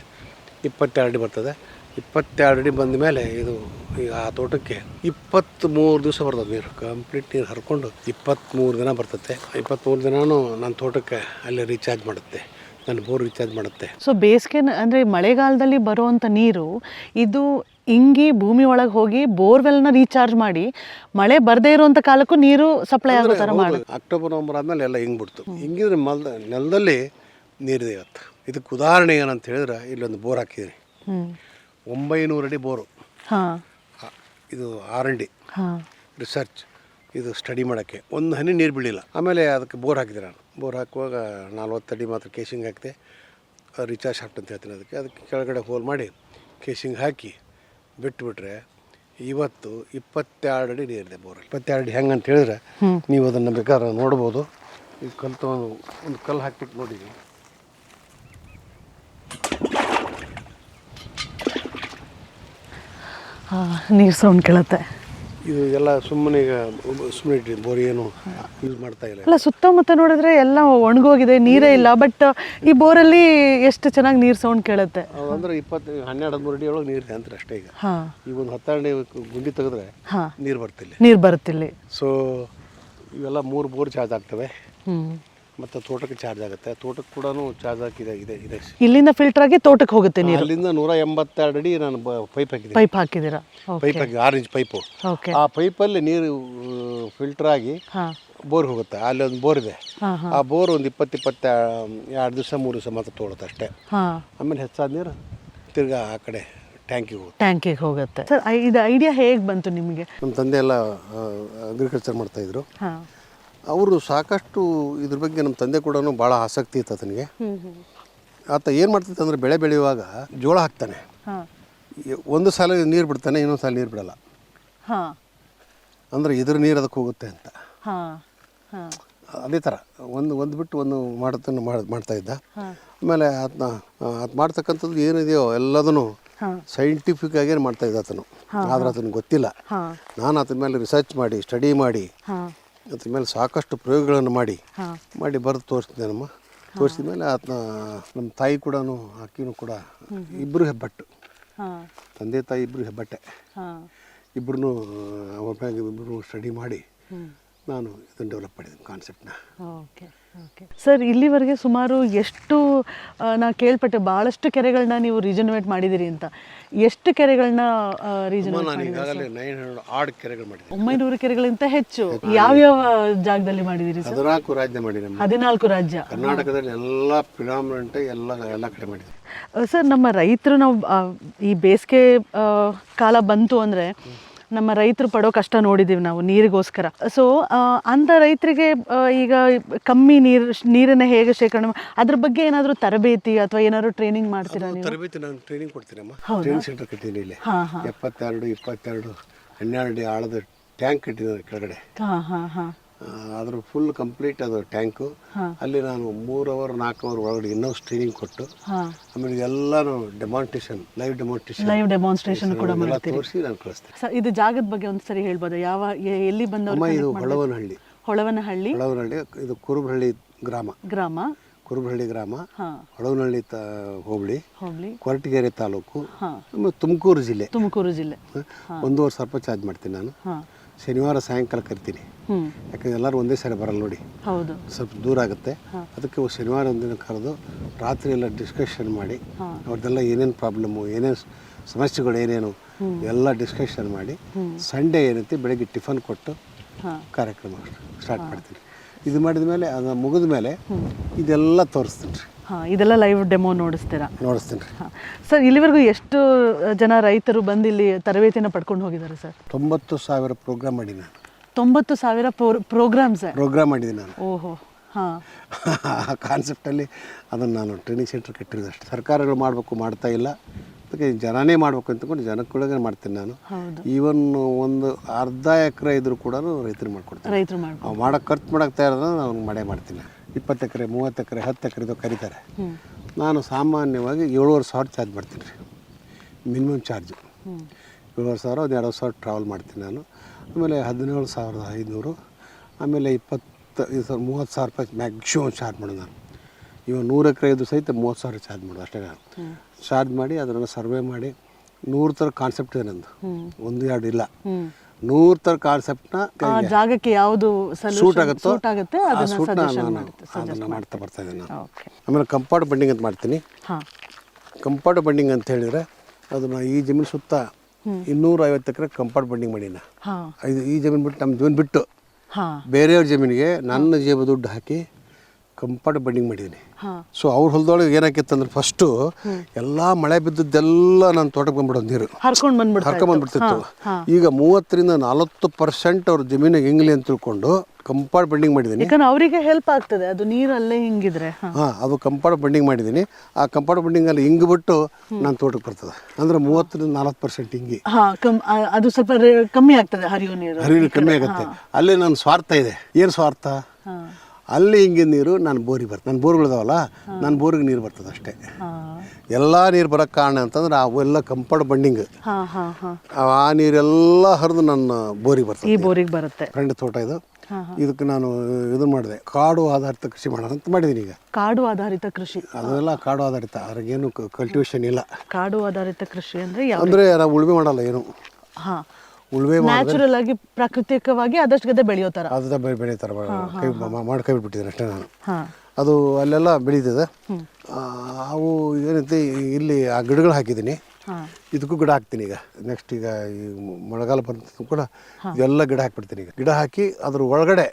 ಇಪ್ಪತ್ತೆರಡು ಅಡಿ ಬರ್ತದೆ. ಇಪ್ಪತ್ತೆರಡು ಅಡಿ ಬಂದ ಮೇಲೆ ಇದು ಈಗ ಆ ತೋಟಕ್ಕೆ ಇಪ್ಪತ್ತ್ಮೂರು ದಿವಸ ಬರ್ತದೆ ನೀರು. ಕಂಪ್ಲೀಟ್ ನೀರು ಹರ್ಕೊಂಡು ಇಪ್ಪತ್ತ್ಮೂರು ದಿನ ಬರ್ತದೆ ಇಪ್ಪತ್ತ್ಮೂರು ದಿನವೂ ನನ್ನ ತೋಟಕ್ಕೆ ಅಲ್ಲಿ ರೀಚಾರ್ಜ್ ಮಾಡುತ್ತೆ. ನನ್ನ ಬೋರ್ ರೀಚಾರ್ಜ್ ಮಾಡುತ್ತೆ. ಸೊ ಬೇಸಿಗೆ ಅಂದರೆ ಮಳೆಗಾಲದಲ್ಲಿ ಬರುವಂಥ ನೀರು ಇದು ಇಂಗಿ ಭೂಮಿ ಒಳಗೆ ಹೋಗಿ ಬೋರ್ವೆಲ್ನ ರೀಚಾರ್ಜ್ ಮಾಡಿ ಮಳೆ ಬರದೇ ಇರುವಂಥ ಕಾಲಕ್ಕೂ ನೀರು ಸಪ್ಲೈ ಆಗೋ ಥರ ಮಾಡಿ. ಅಕ್ಟೋಬರ್ ನವಂಬರ್ ಆದಮೇಲೆ ಎಲ್ಲ ಹಿಂಗೆ ಬಿಡ್ತು. ಹಿಂಗಿದ್ರೆ ಮಲ್ದ ನೆಲದಲ್ಲಿ ನೀರಿದೆ ಇವತ್ತು ಇದಕ್ಕೆ ಉದಾಹರಣೆ ಏನಂತ ಹೇಳಿದ್ರೆ ಇಲ್ಲೊಂದು ಬೋರ್ ಹಾಕಿದ್ರಿ ಒಂಬೈನೂರು ಅಡಿ ಬೋರು. ಹಾಂ. ಇದು ಆರ್ ಎನ್ ಡಿ. ಹಾ. ರಿಸರ್ಚ್ ಇದು ಸ್ಟಡಿ ಮಾಡೋಕ್ಕೆ. ಒಂದು ಹನಿ ನೀರು ಬೀಳಿಲ್ಲ. ಆಮೇಲೆ ಅದಕ್ಕೆ ಬೋರ್ ಹಾಕಿದೆ ನಾನು. ಬೋರ್ ಹಾಕುವಾಗ ನಲ್ವತ್ತಡಿ ಮಾತ್ರ ಕೇಸಿಂಗ್ ಹಾಕಿದೆ ರಿಚಾರ್ಜ್ ಶಾಫ್ಟ್ ಅಂತ ಹೇಳ್ತೀನಿ ಅದಕ್ಕೆ. ಅದಕ್ಕೆ ಕೆಳಗಡೆ ಹೋಲ್ ಮಾಡಿ ಕೇಸಿಂಗ್ ಹಾಕಿ ಬಿಟ್ಬಿಟ್ರೆ ಇವತ್ತು ಇಪ್ಪತ್ತೆರಡು ಅಡಿ ನೀರಿದೆ ಬೋರಲ್ಲಿ. ಇಪ್ಪತ್ತೆರಡು ಅಡಿ ಹೆಂಗೆ ಅಂತ ಹೇಳಿದ್ರೆ ನೀವು ಅದನ್ನು ಬೇಕಾದ್ರೆ ನೋಡ್ಬೋದು. ಈ ಕಲ್ಲು ತೊಗೊಂಡು ಒಂದು ಕಲ್ಲು ಹಾಕ್ಬಿಟ್ಟು ನೋಡಿ. ನೀರು ಸೌಂಡ್ ಕೇಳುತ್ತೆ. ಇದು ಎಲ್ಲ ಸುಮ್ಮನೆ ಈಗ ಸುಮ್ಮನೆ ಇಟ್ಟು ಬೋರ್ ಏನು ಯೂಸ್ ಮಾಡ್ತಾ ಇಲ್ಲ. ಅಲ್ಲ ಸುತ್ತಮುತ್ತ ನೋಡಿದ್ರೆ ಎಲ್ಲ ಒಣಗೋಗಿದೆ ನೀರೇ ಇಲ್ಲ ಬಟ್ ಈ ಬೋರಲ್ಲಿ ಎಷ್ಟು ಚೆನ್ನಾಗಿ ನೀರು ಸೌಂಡ್ ಕೇಳುತ್ತೆ. ಅಂದ್ರೆ ಇಪ್ಪತ್ತು ಹನ್ನೆರಡು ಹದಿಮೂರು ಅಡಿ ಒಳಗೆ ನೀರು ಅಂತಾರೆ ಅಷ್ಟೇ ಈಗ. ಈಗ ಒಂದು ಹತ್ತೆರಡು ಗುಂಡಿ ತೆಗೆದ್ರೆ ನೀರು ಬರ್ತಿಲ್ಲ. ನೀರು ಬರುತ್ತಿಲ್ಲಿ. ಸೊ ಇವೆಲ್ಲ ಮೂರು ಬೋರ್ ಚಾರ್ಜ್ ಆಗ್ತವೆ. ಮತ್ತು ತೋಟಕ್ಕೆ ಚಾರ್ಜ್ ಆಗುತ್ತೆ. ತೋಟಕ್ಕೆ ಕೂಡ ಚಾರ್ಜ್ ಹಾಕಿದೆ ಇದೆ ಇದೆ ಇಲ್ಲಿಂದ ಫಿಲ್ಟರ್ ಆಗಿ ತೋಟಕ್ಕೆ ಹೋಗುತ್ತೆ ನೀರು? ಅಲ್ಲಿಂದ ನೂರ ಎಂಬತ್ತೆರಡು ಅಡಿ ನಾನು ಪೈಪ್ ಹಾಕಿದೆ ಪೈಪ್ ಹಾಕಿದ್ದೀರಾ? ಪೈಪ್ ಹಾಕಿ ಆರೆಂಜ್ ಇಂಚ್ ಪೈಪು ಆ ಪೈಪಲ್ಲಿ ನೀರು ಫಿಲ್ಟರ್ ಆಗಿ ಬೋರ್ ಹೋಗುತ್ತೆ. ಅಲ್ಲಿ ಒಂದು ಬೋರ್ ಇದೆ. ಆ ಬೋರ್ ಒಂದು ಇಪ್ಪತ್ತು ಇಪ್ಪತ್ತ ಎರಡು ದಿವಸ ಮೂರು ದಿವಸ ಮಾತ್ರ ತೋಳುತ್ತೆ ಅಷ್ಟೇ. ಆಮೇಲೆ ಹೆಚ್ಚಾದ ನೀರು ತಿರ್ಗಾ ಆ ಕಡೆ ಟ್ಯಾಂಕಿಗೆ ಹೋಗುತ್ತೆ. ಟ್ಯಾಂಕಿಗೆ ಹೋಗುತ್ತೆ. ಸರ್ ಇದು ಐಡಿಯಾ ಹೇಗೆ ಬಂತು ನಿಮಗೆ? ನಮ್ಮ ತಂದೆ ಎಲ್ಲ ಅಗ್ರಿಕಲ್ಚರ್ ಮಾಡ್ತಾಯಿದ್ರು ಅವರು ಸಾಕಷ್ಟು ಇದ್ರ ಬಗ್ಗೆ ನಮ್ಮ ತಂದೆ ಕೂಡ ಭಾಳ ಆಸಕ್ತಿ ಇತ್ತು ಆತನಿಗೆ. ಹ್ಮ್ ಆತ ಏನು ಮಾಡ್ತಿತ್ತು ಅಂದರೆ ಬೆಳೆ ಬೆಳೆಯುವಾಗ ಜೋಳ ಹಾಕ್ತಾನೆ. ಒಂದು ಸಾಲ ನೀರು ಬಿಡ್ತಾನೆ ಇನ್ನೊಂದು ಸಾಲ ನೀರು ಬಿಡಲ್ಲ. ಅಂದರೆ ಇದ್ರ ನೀರು ಅದಕ್ಕೆ ಹೋಗುತ್ತೆ ಅಂತ. ಅದೇ ಥರ ಒಂದು ಒಂದು ಬಿಟ್ಟು ಒಂದು ಮಾಡ್ತಾನೆ ಮಾಡಿ ಮಾಡ್ತಾ ಇದ್ದ. ಆಮೇಲೆ ಅದನ್ನ ಅದು ಮಾಡ್ತಕ್ಕಂಥದ್ದು ಏನಿದೆಯೋ ಎಲ್ಲದನ್ನು ಸೈಂಟಿಫಿಕ್ ಆಗಿ ಮಾಡ್ತಾ ಇದ್ದ ಆತನು. ಆದ್ರೆ ಅದನ್ನು ಗೊತ್ತಿಲ್ಲ. ನಾನು ಅದನ್ನ ಮೇಲೆ ರಿಸರ್ಚ್ ಮಾಡಿ ಸ್ಟಡಿ ಮಾಡಿ. ಅದ್ರ ಮೇಲೆ ಸಾಕಷ್ಟು ಪ್ರಯೋಗಗಳನ್ನು ಮಾಡಿ ಮಾಡಿ ಬರೆದು ತೋರಿಸ್ತಿದ್ದೆ ನಮ್ಮ. ತೋರಿಸಿದ ಮೇಲೆ ಆತನ ನಮ್ಮ ತಾಯಿ ಕೂಡ ಆಕಿನೂ ಕೂಡ ಇಬ್ಬರು ಹೆಬ್ಬಟ್ಟು. ತಂದೆ ತಾಯಿ ಇಬ್ಬರು ಹೆಬ್ಬಟ್ಟೆ. ಇಬ್ಬರೂ ಅವ್ರ ಮ್ಯಾಗ ಇಬ್ಬರು ಸ್ಟಡಿ ಮಾಡಿ ನಾನು ಇದನ್ನು ಡೆವಲಪ್ ಮಾಡಿದ್ದೀನಿ ಕಾನ್ಸೆಪ್ಟನ್ನ ಓಕೆ. ಸರ್ ಇಲ್ಲಿವರೆಗೆ ಸುಮಾರು ಎಷ್ಟು ನಾ ಕೇಳ್ಪಟ್ಟೆ ಬಹಳಷ್ಟು ಕೆರೆಗಳನ್ನ ನೀವು ರಿಜನವೇಟ್ ಮಾಡಿದಿರಿ ಅಂತ. ಎಷ್ಟು ಕೆರೆಗಳನ್ನ ಒಂಬೈನೂರು ಕೆರೆಗಳಿಗಿಂತ ಹೆಚ್ಚು. ಯಾವ್ಯಾವ ಜಾಗದಲ್ಲಿ ಮಾಡಿದಿರಿ ಸರ್? ಹದಿನಾಲ್ಕು ರಾಜ್ಯ ಹದಿನಾಲ್ಕು ರಾಜ್ಯ. ಕರ್ನಾಟಕದಲ್ಲಿ ಎಲ್ಲ ಪಿಡಾಮಿನೆಂಟ್ ಎಲ್ಲ ಎಲ್ಲ ಕಡೆ ಸರ್ ನಮ್ಮ ರೈತರು ನಾವು ಈ ಬೇಸಿಗೆ ಕಾಲ ಬಂತು ಅಂದರೆ ನಮ್ಮ ರೈತರು ಪಡೋ ಕಷ್ಟ ನೋಡಿದ್ದೀವಿ ನಾವು ನೀರಿಗೋಸ್ಕರ. ಸೊ ಅಂಥ ರೈತರಿಗೆ ಈಗ ಕಮ್ಮಿ ನೀರು ನೀರನ್ನು ಹೇಗೆ ಶೇಖರಣೆ ಮಾ- ಅದ್ರ ಬಗ್ಗೆ ಏನಾದರೂ ತರಬೇತಿ ಅಥವಾ ಏನಾದರೂ ಟ್ರೈನಿಂಗ್ ಮಾಡ್ತೀರಾ ನೀವು? ತರಬೇತಿ ನಾನು ಟ್ರೈನಿಂಗ್ ಕೊಡ್ತೀನಮ್ಮ. ಟ್ರೈನಿಂಗ್ ಸೆಂಟರ್ ಕಟ್ಟಿದ್ದೀನಿ ಇಲ್ಲಿ. ಹಾಂ ಹಾಂ. ಎಪ್ಪತ್ತೆರಡು ಇಪ್ಪತ್ತೆರಡು ಹನ್ನೆರಡು ಅಡಿ ಆಳದ ಟ್ಯಾಂಕ್ ಕಟ್ಟಿದ್ದಾರೆ ಕೆಳಗಡೆ. ಹಾಂ ಹಾಂ ಹಾಂ. ಆ, ಅದ್ರ ಫುಲ್ ಕಂಪ್ಲೀಟ್ ಅದು ಟ್ಯಾಂಕು ಅಲ್ಲಿ ನಾನು ಮೂರು ಅವರ್ ನಾಲ್ಕು ಅವರ್ ಒಳಗಡೆ ಇನ್ನೂ ಸ್ಟ್ರೀನಿಂಗ್ ಕೊಟ್ಟು ಆಮೇಲೆ ಎಲ್ಲಾನು demonstration live demonstration live demonstration ಕೂಡ ತೋರಿಸಿ ನಾನು ಕಳಿಸ್ತೇನೆ. ಸರ್ ಇದು ಜಾಗದ ಬಗ್ಗೆ ಒಂದು ಸರಿ ಹೇಳ್ಬೋದು? ಯಾವ ಎಲ್ಲಿ ಅಮ್ಮ ಬಂದವರು ಇದು ಹೊಳವನಹಳ್ಳಿ. ಹೊಳವನಹಳ್ಳಿ? ಹೊಳವನಹಳ್ಳಿ ಇದು ಕುರುಬಹಳ್ಳಿ ಗ್ರಾಮ. ಗ್ರಾಮ. ಕುರುಬಹಳ್ಳಿ ಗ್ರಾಮ. ಹೊಳವನಹಳ್ಳಿ ಹೋಬಳಿ. ಹೋಬಳಿ. ಕೊರಟಗೆರೆ ತಾಲೂಕು. ತುಮಕೂರು ಜಿಲ್ಲೆ. ತುಮಕೂರು ಜಿಲ್ಲೆ. ಒಂದು ಒಂದೂವರೆ ಸಾವಿರ ರೂಪಾಯಿ ಚಾರ್ಜ್ ಮಾಡ್ತೀನಿ ನಾನು. ಶನಿವಾರ ಸಾಯಂಕಾಲ ಕರಿತೀನಿ. ಯಾಕಂದ್ರೆ ಎಲ್ಲರೂ ಒಂದೇ ಸಾರಿ ಬರಲ್ಲ ನೋಡಿ. ಹೌದು. ಸ್ವಲ್ಪ ದೂರ ಆಗುತ್ತೆ. ಅದಕ್ಕೆ ಶನಿವಾರ ಒಂದಿನ ಕರೆದು ರಾತ್ರಿ ಎಲ್ಲ ಡಿಸ್ಕಷನ್ ಮಾಡಿ ಅವ್ರದ್ದೆಲ್ಲ ಏನೇನು ಪ್ರಾಬ್ಲಮ್ಮು ಏನೇನು ಸಮಸ್ಯೆಗಳು ಏನೇನು ಎಲ್ಲ ಡಿಸ್ಕಷನ್ ಮಾಡಿ ಸಂಡೇ ಏನೈತಿ ಬೆಳಗ್ಗೆ ಟಿಫನ್ ಕೊಟ್ಟು ಕಾರ್ಯಕ್ರಮ ಸ್ಟಾರ್ಟ್ ಮಾಡ್ತೀನಿ. ಇದು ಮಾಡಿದ ಮೇಲೆ ಅದು ಮುಗಿದ ಮೇಲೆ ಇದೆಲ್ಲ ತೋರಿಸ್ತೀನಿ. ರೀ ಹಾಂ ಇದೆಲ್ಲ ಲೈವ್ ಡೆಮೋ ನೋಡಿಸ್ತೀರಾ? ನೋಡಿಸ್ತೀನಿ. ರೀ ಹಾಂ. ಸರ್ ಇಲ್ಲಿವರೆಗೂ ಎಷ್ಟು ಜನ ರೈತರು ಬಂದು ಇಲ್ಲಿ ತರಬೇತಿನ ಪಡ್ಕೊಂಡು ಹೋಗಿದ್ದಾರೆ ಸರ್? ತೊಂಬತ್ತು ಸಾವಿರ ಪ್ರೋಗ್ರಾಮ್ ಮಾಡಿದ್ದೀನಿ ನಾನು. ತೊಂಬತ್ತು ಸಾವಿರ ಪ್ರೋಗ್ರಾಮ್ ಸರ್? ಪ್ರೋಗ್ರಾಮ್ ಮಾಡಿದ್ದೀನಿ ನಾನು. ಓಹೋ ಹಾಂ. ಆ ಕಾನ್ಸೆಪ್ಟಲ್ಲಿ ಅದನ್ನು ನಾನು ಟ್ರೈನಿಂಗ್ ಸೆಂಟರ್ ಕಟ್ಟಿರೋದು ಅಷ್ಟೇ. ಸರ್ಕಾರಗಳು ಮಾಡಬೇಕು ಮಾಡ್ತಾ ಇಲ್ಲ. ಅದಕ್ಕೆ ಜನನೇ ಮಾಡಬೇಕು ಅಂತಕೊಂಡು ಜನಕ್ಕೊಳಗೆ ಮಾಡ್ತೀನಿ ನಾನು. ಈವನ್ ಒಂದು ಅರ್ಧ ಎಕರೆ ಇದ್ರೂ ಕೂಡ ರೈತರು ಮಾಡ್ಕೊಡ್ತೀನಿ ರೈತರು ಮಾಡಿ ಅವು ಮಾಡೋಕೆ ಖರ್ಚು ಮಾಡೋಕ್ಕೆ ತಯಾರ ನಾನು ಮಾಡೇ ಮಾಡ್ತೀನಿ. ಇಪ್ಪತ್ತು ಎಕರೆ ಮೂವತ್ತು ಎಕರೆ ಹತ್ತು ಎಕರೆ ಇದು ಕರೀತಾರೆ. ನಾನು ಸಾಮಾನ್ಯವಾಗಿ ಏಳುವರೆ ಸಾವಿರ ಚಾರ್ಜ್ ಮಾಡ್ತೀನಿ ರೀ. Minimum charge. ಏಳುವರೆ ಸಾವಿರ ಒಂದು ಎರಡು ಸಾವಿರ ಟ್ರಾವೆಲ್ ಮಾಡ್ತೀನಿ ನಾನು. ಆಮೇಲೆ ಹದಿನೇಳು ಸಾವಿರದ ಐದುನೂರು ಆಮೇಲೆ ಇಪ್ಪತ್ತು ಇದು ಸಾವಿರ ಮೂವತ್ತು ಸಾವಿರ ರೂಪಾಯಿ ಮ್ಯಾಕ್ಸಿಮಮ್ ಚಾರ್ಜ್ ಮಾಡೋದು ನಾನು. ಇವಾಗ ನೂರು ಎಕರೆ ಇದು ಸಹಿತ ಮೂವತ್ತು ಸಾವಿರ ಚಾರ್ಜ್ ಮಾಡೋದು ಅಷ್ಟೇ ನಾನು. ಚಾರ್ಜ್ ಮಾಡಿ ಅದನ್ನು ಸರ್ವೆ ಮಾಡಿ ನೂರು ಥರ ಕಾನ್ಸೆಪ್ಟ್ ಇದೆ ನಂದು. ಒಂದು ಎರಡು ಇಲ್ಲ. ನೂರು ತರ ಕಾನ್ಸೆಪ್ಟ್ನ ಜಾಗಕ್ಕೆ ಯಾವುದು ಸೂಟ್ ಆಗುತ್ತೋ ಸೂಟ್ ಆಗುತ್ತೆ ಅದನ್ನ ಸಜೆಷನ್ ಮಾಡ್ತಾ ಬರ್ತಾ ಇದ್ದೀನಿ ನಾನು. ಆಮೇಲೆ ಕಂಪೌಂಡ್ ಬಂಡಿಂಗ್ ಅಂತ ಮಾಡ್ತೀನಿ. ಕಂಪೌಂಡ್ ಬಂಡಿಂಗ್ ಅಂತ ಹೇಳಿದ್ರೆ ಅದನ್ನ ಈ ಜಮೀನು ಸುತ್ತ ಇನ್ನೂರ ಐವತ್ತು ಎಕರೆ ಕಂಪೌಂಡ್ ಬಂಡಿಂಗ್ ಮಾಡಿನ ಇದು ಈ ಜಮೀನು ಬಿಟ್ಟು ನಮ್ಮ ಜಮೀನು ಬಿಟ್ಟು ಬೇರೆಯವ್ರ ಜಮೀನಿಗೆ ನನ್ನ ಜೇಬ ದುಡ್ಡು ಹಾಕಿ ಕಂಪೌಂಡ್ ಬಂಡಿಂಗ್ ಮಾಡಿದ್ದೀನಿ ಸೊ ಅವ್ರ ಹೊಲದೊಳಗೆ ಏನಾಕಿತ್ತಂದ್ರೆ ಫಸ್ಟು ಎಲ್ಲ ಮಳೆ ಬಿದ್ದದ್ದೆಲ್ಲ ನಾನು ತೋಟಕ್ಕೆ ಬಂದ್ಬಿಡೋ ನೀರು. ಹರ್ಕೊಂಡು ಬಂದ್ಬಿಡ್ತಾರೆ ಹರ್ಕೊಂಬಂದ್ಬಿಡ್ತಿತ್ತು ಈಗ ಮೂವತ್ತರಿಂದ ನಲವತ್ತು ಪರ್ಸೆಂಟ್ ಅವ್ರ ಜಮೀನಿಗೆ ಹೆಂಗ್ಲಿ ಅಂತ ತಿಳ್ಕೊಂಡು ಕಂಪಾಡ್ ಬಂಡಿಂಗ್ ಮಾಡಿದ್ದೀನಿ ಯಾಕಂದ್ರೆ ಅವರಿಗೆ ಹೆಲ್ಪ್ ಆಗ್ತದೆ. ಅದು ನೀರಲ್ಲೇ ಹಿಂಗಿದ್ರೆ. ಹಾಂ. ಅದು ಕಂಪೌಂಡ್ ಬಂಡಿಂಗ್ ಮಾಡಿದ್ದೀನಿ ಆ ಕಂಪೌಂಡ್ ಬಂಡಿಂಗಲ್ಲಿ ಹಿಂಗೆ ಬಿಟ್ಟು ನಾನು ತೋಟಕ್ಕೆ ಬರ್ತದೆ. ಅಂದ್ರೆ ಮೂವತ್ತರಿಂದ ನಾಲ್ಕು ಪರ್ಸೆಂಟ್ ಹಿಂಗೆ. ಹಾಂ ಕಮ್ ಆ- ಅದು ಸ್ವಲ್ಪ ರೇ- ಕಮ್ಮಿ ಆಗ್ತದೆ ಹರಿಯೋ ನೀರು. ಹರಿವು ಕಮ್ಮಿ ಆಗುತ್ತೆ. ಅಲ್ಲಿ ನನ್ನ ಸ್ವಾರ್ಥ ಇದೆ. ಏನು ಸ್ವಾರ್ಥ? ಹಾಂ. ಅಲ್ಲಿ ಹಿಂಗಿನ ನೀರು ನಾನು ಬೋರಿಗೆ ಬರ್ತದೆ. ನನ್ನ ಬೋರ್ಗಳಿದಾವಲ್ಲ ನನ್ನ ಬೋರಿಗೆ ನೀರು ಬರ್ತದೆ ಅಷ್ಟೇ. ಎಲ್ಲ ನೀರು ಬರೋಕ್ಕೆ ಕಾರಣ ಅಂತಂದ್ರೆ ಅವೆಲ್ಲ ಕಂಪೌಂಡ್ ಬಂಡಿಂಗ್. ಆ ನೀರೆಲ್ಲ ಹರಿದು ನನ್ನ ಬೋರಿಗೆ ಬರ್ತದೆ. ಈ ಬೋರಿಗೆ ಬರುತ್ತೆ. ಫ್ರೆಂಡ್ ತೋಟ ಇದು. ಇದಕ್ಕೆ ನಾನು ಇದು ಮಾಡಿದೆ. ಕಾಡು ಆಧಾರಿತ ಕೃಷಿ ಮಾಡೋಣ ಅಂತ ಮಾಡಿದ್ದೀನಿ ಈಗ. ಕಾಡು ಆಧಾರಿತ ಕೃಷಿ. ಅದೆಲ್ಲ ಕಾಡು ಆಧಾರಿತ. ಅದ್ರಾಗೇನು ಕಲ್ಟಿವೇಶನ್ ಇಲ್ಲ. ಕಾಡು ಆಧಾರಿತ ಕೃಷಿ ಅಂದ್ರೆ ಅಂದ್ರೆ ಅಂದರೆ ನಾವು ಉಳುಮೆ ಮಾಡಲ್ಲ ಏನು. ಹಾ. ಉಳುಮೆ ನ್ಯಾಚುರಲ್ ಆಗಿ ಪ್ರಾಕೃತಿಕವಾಗಿ ಆದಷ್ಟು ಗದ್ದೆ ಬೆಳೆಯೋ ತರ. ಅದ ಬೆಳೆ ಮಾಡಿ ಕೈ ಬಿಟ್ಟಿದ್ದೀನಿ ಅಷ್ಟೇ ನಾನು. ಅದು ಅಲ್ಲೆಲ್ಲ ಬೆಳೀತದೆ. ಅವು ಏನೈತಿ ಇಲ್ಲಿ ಆ ಗಿಡಗಳು ಹಾಕಿದ್ದೀನಿ. ಇದಕ್ಕೂ ಗಿಡ ಹಾಕ್ತೀನಿ ಈಗ. ನೆಕ್ಸ್ಟ್ ಈಗ ಈ ಮಳೆಗಾಲ ಬಂತು ಕೂಡ ಎಲ್ಲ ಗಿಡ ಹಾಕ್ಬಿಡ್ತೀನಿ ಈಗ. ಗಿಡ ಹಾಕಿ ಅದ್ರ ಒಳಗಡೆ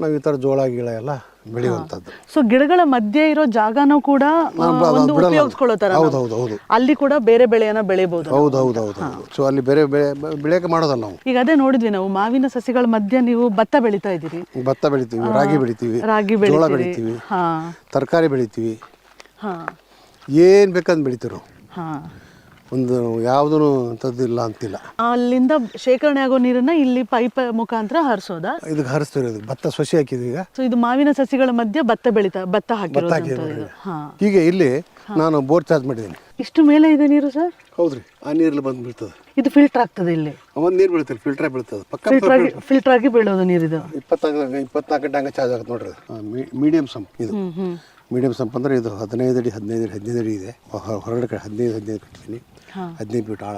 ನಾವು ಈ ಥರ ಜೋಳ ಗಿಳ ಎಲ್ಲ ಬೆಳೆಯುವಂಥದ್ದು. ಸೊ ಗಿಡಗಳ ಮಧ್ಯೆ ಇರೋ ಜಾಗನೂ ಕೂಡ ಒಂದು ಉಪಯೋಗಿಸ್ಕೊಳ್ಳೋ ತರ ಹೌದು ಹೌದು ಹೌದು. ಅಲ್ಲಿ ಕೂಡ ಬೇರೆ ಬೆಳೆಯನ್ನ ಬೆಳಿಬಹುದು ಹೌದು ಹೌದು ಹೌದು ಸೊ ಅಲ್ಲಿ ಬೇರೆ ಬೆಳೆ ಬೆಳೆಯೋಕೆ ಮಾಡೋದಲ್ಲ ನಾವು. ಈಗ ಅದೇ ನೋಡಿದ್ವಿ ನಾವು ಮಾವಿನ ಸಸಿಗಳ ಮಧ್ಯೆ ನೀವು ಭತ್ತ ಬೆಳಿತಾ ಇದ್ದೀರಿ. ಭತ್ತ ಬೆಳಿತೀವಿ ರಾಗಿ ಬೆಳಿತೀವಿ ರಾಗಿ ಜೋಳ ಬೆಳಿತೀವಿ ತರಕಾರಿ ಬೆಳಿತೀವಿ. ಏನು ಬೇಕಂದ್ ಬೆಳಿತೀವಿ ನಾವು. ಒಂದು ಯಾವುದೂ ಇಲ್ಲ ಅಂತಿಲ್ಲ. ಅಲ್ಲಿಂದ ಶೇಖರಣೆ ಆಗೋ ನೀರನ್ನ ಇಲ್ಲಿ ಪೈಪ್ ಮುಖಾಂತರ ಹರಿಸೋದ? ಇದಕ್ಕೆ ಹರಿಸ್ತೀವಿ ಇದಕ್ಕೆ ಭತ್ತ ಸಸಿ ಹಾಕಿದ್ವಿ ಈಗ. ಸೊ ಇದು ಮಾವಿನ ಸಸಿಗಳ ಮಧ್ಯೆ ಭತ್ತ ಬೆಳಿತಾ ಭತ್ತ ಹಾಕಿರೋದು ಇದು. ಹಾ. ಹೀಗೆ ಇಲ್ಲಿ ನಾನು ಬೋರ್ ಚಾರ್ಜ್ ಮಾಡಿದ್ದೀನಿ. ಇಷ್ಟು ಮೇಲೆ ಇದೆ ನೀರು ಸರ್ ಹೌದ್ರಿ ಆ ನೀರಲ್ಲಿ ಬಂದು ಬೀಳ್ತದೆ. ಇದು ಫಿಲ್ಟರ್ ಆಗ್ತದೆ ಇಲ್ಲಿ. ಒಂದು ನೀರು ಬೀಳ್ತದೆ ಫಿಲ್ಟರ್ ಬೀಳ್ತದೆ. ಪಕ್ಕ ಫಿಲ್ಟರ್ ಆಗಿ ಫಿಲ್ಟರ್ ಆಗಿ ಬೀಳೋದು ನೀರಿದು ಇಪ್ಪತ್ನಾಲ್ಕು ಇಪ್ಪತ್ನಾಲ್ಕು ಗಂಟೆ ಹಂಗೆ ಚಾರ್ಜ್ ಆಗುತ್ತೆ ನೋಡ್ರಿ. ಮೀಡಿಯಂ ಸಮ್ ಇದು. ಹ್ಮ್ ಹ್ಮ್ ಮೀಡಿಯಂ ಸಂಪ್ ಅಂದರೆ ಇದು ಹದಿನೈದು ಅಡಿ ಹದಿನೈದು ಅಡಿ ಹದಿನೈದು ಅಡಿ ಇದೆ. ಹೊ- ಹೊರಗಡೆ ಕಡೆ ಹದಿನೈದು ಹದಿನೈದು ಕಟ್ತೀನಿ. ಹದಿನೈದು ಫೀಟ್ ಆಳ.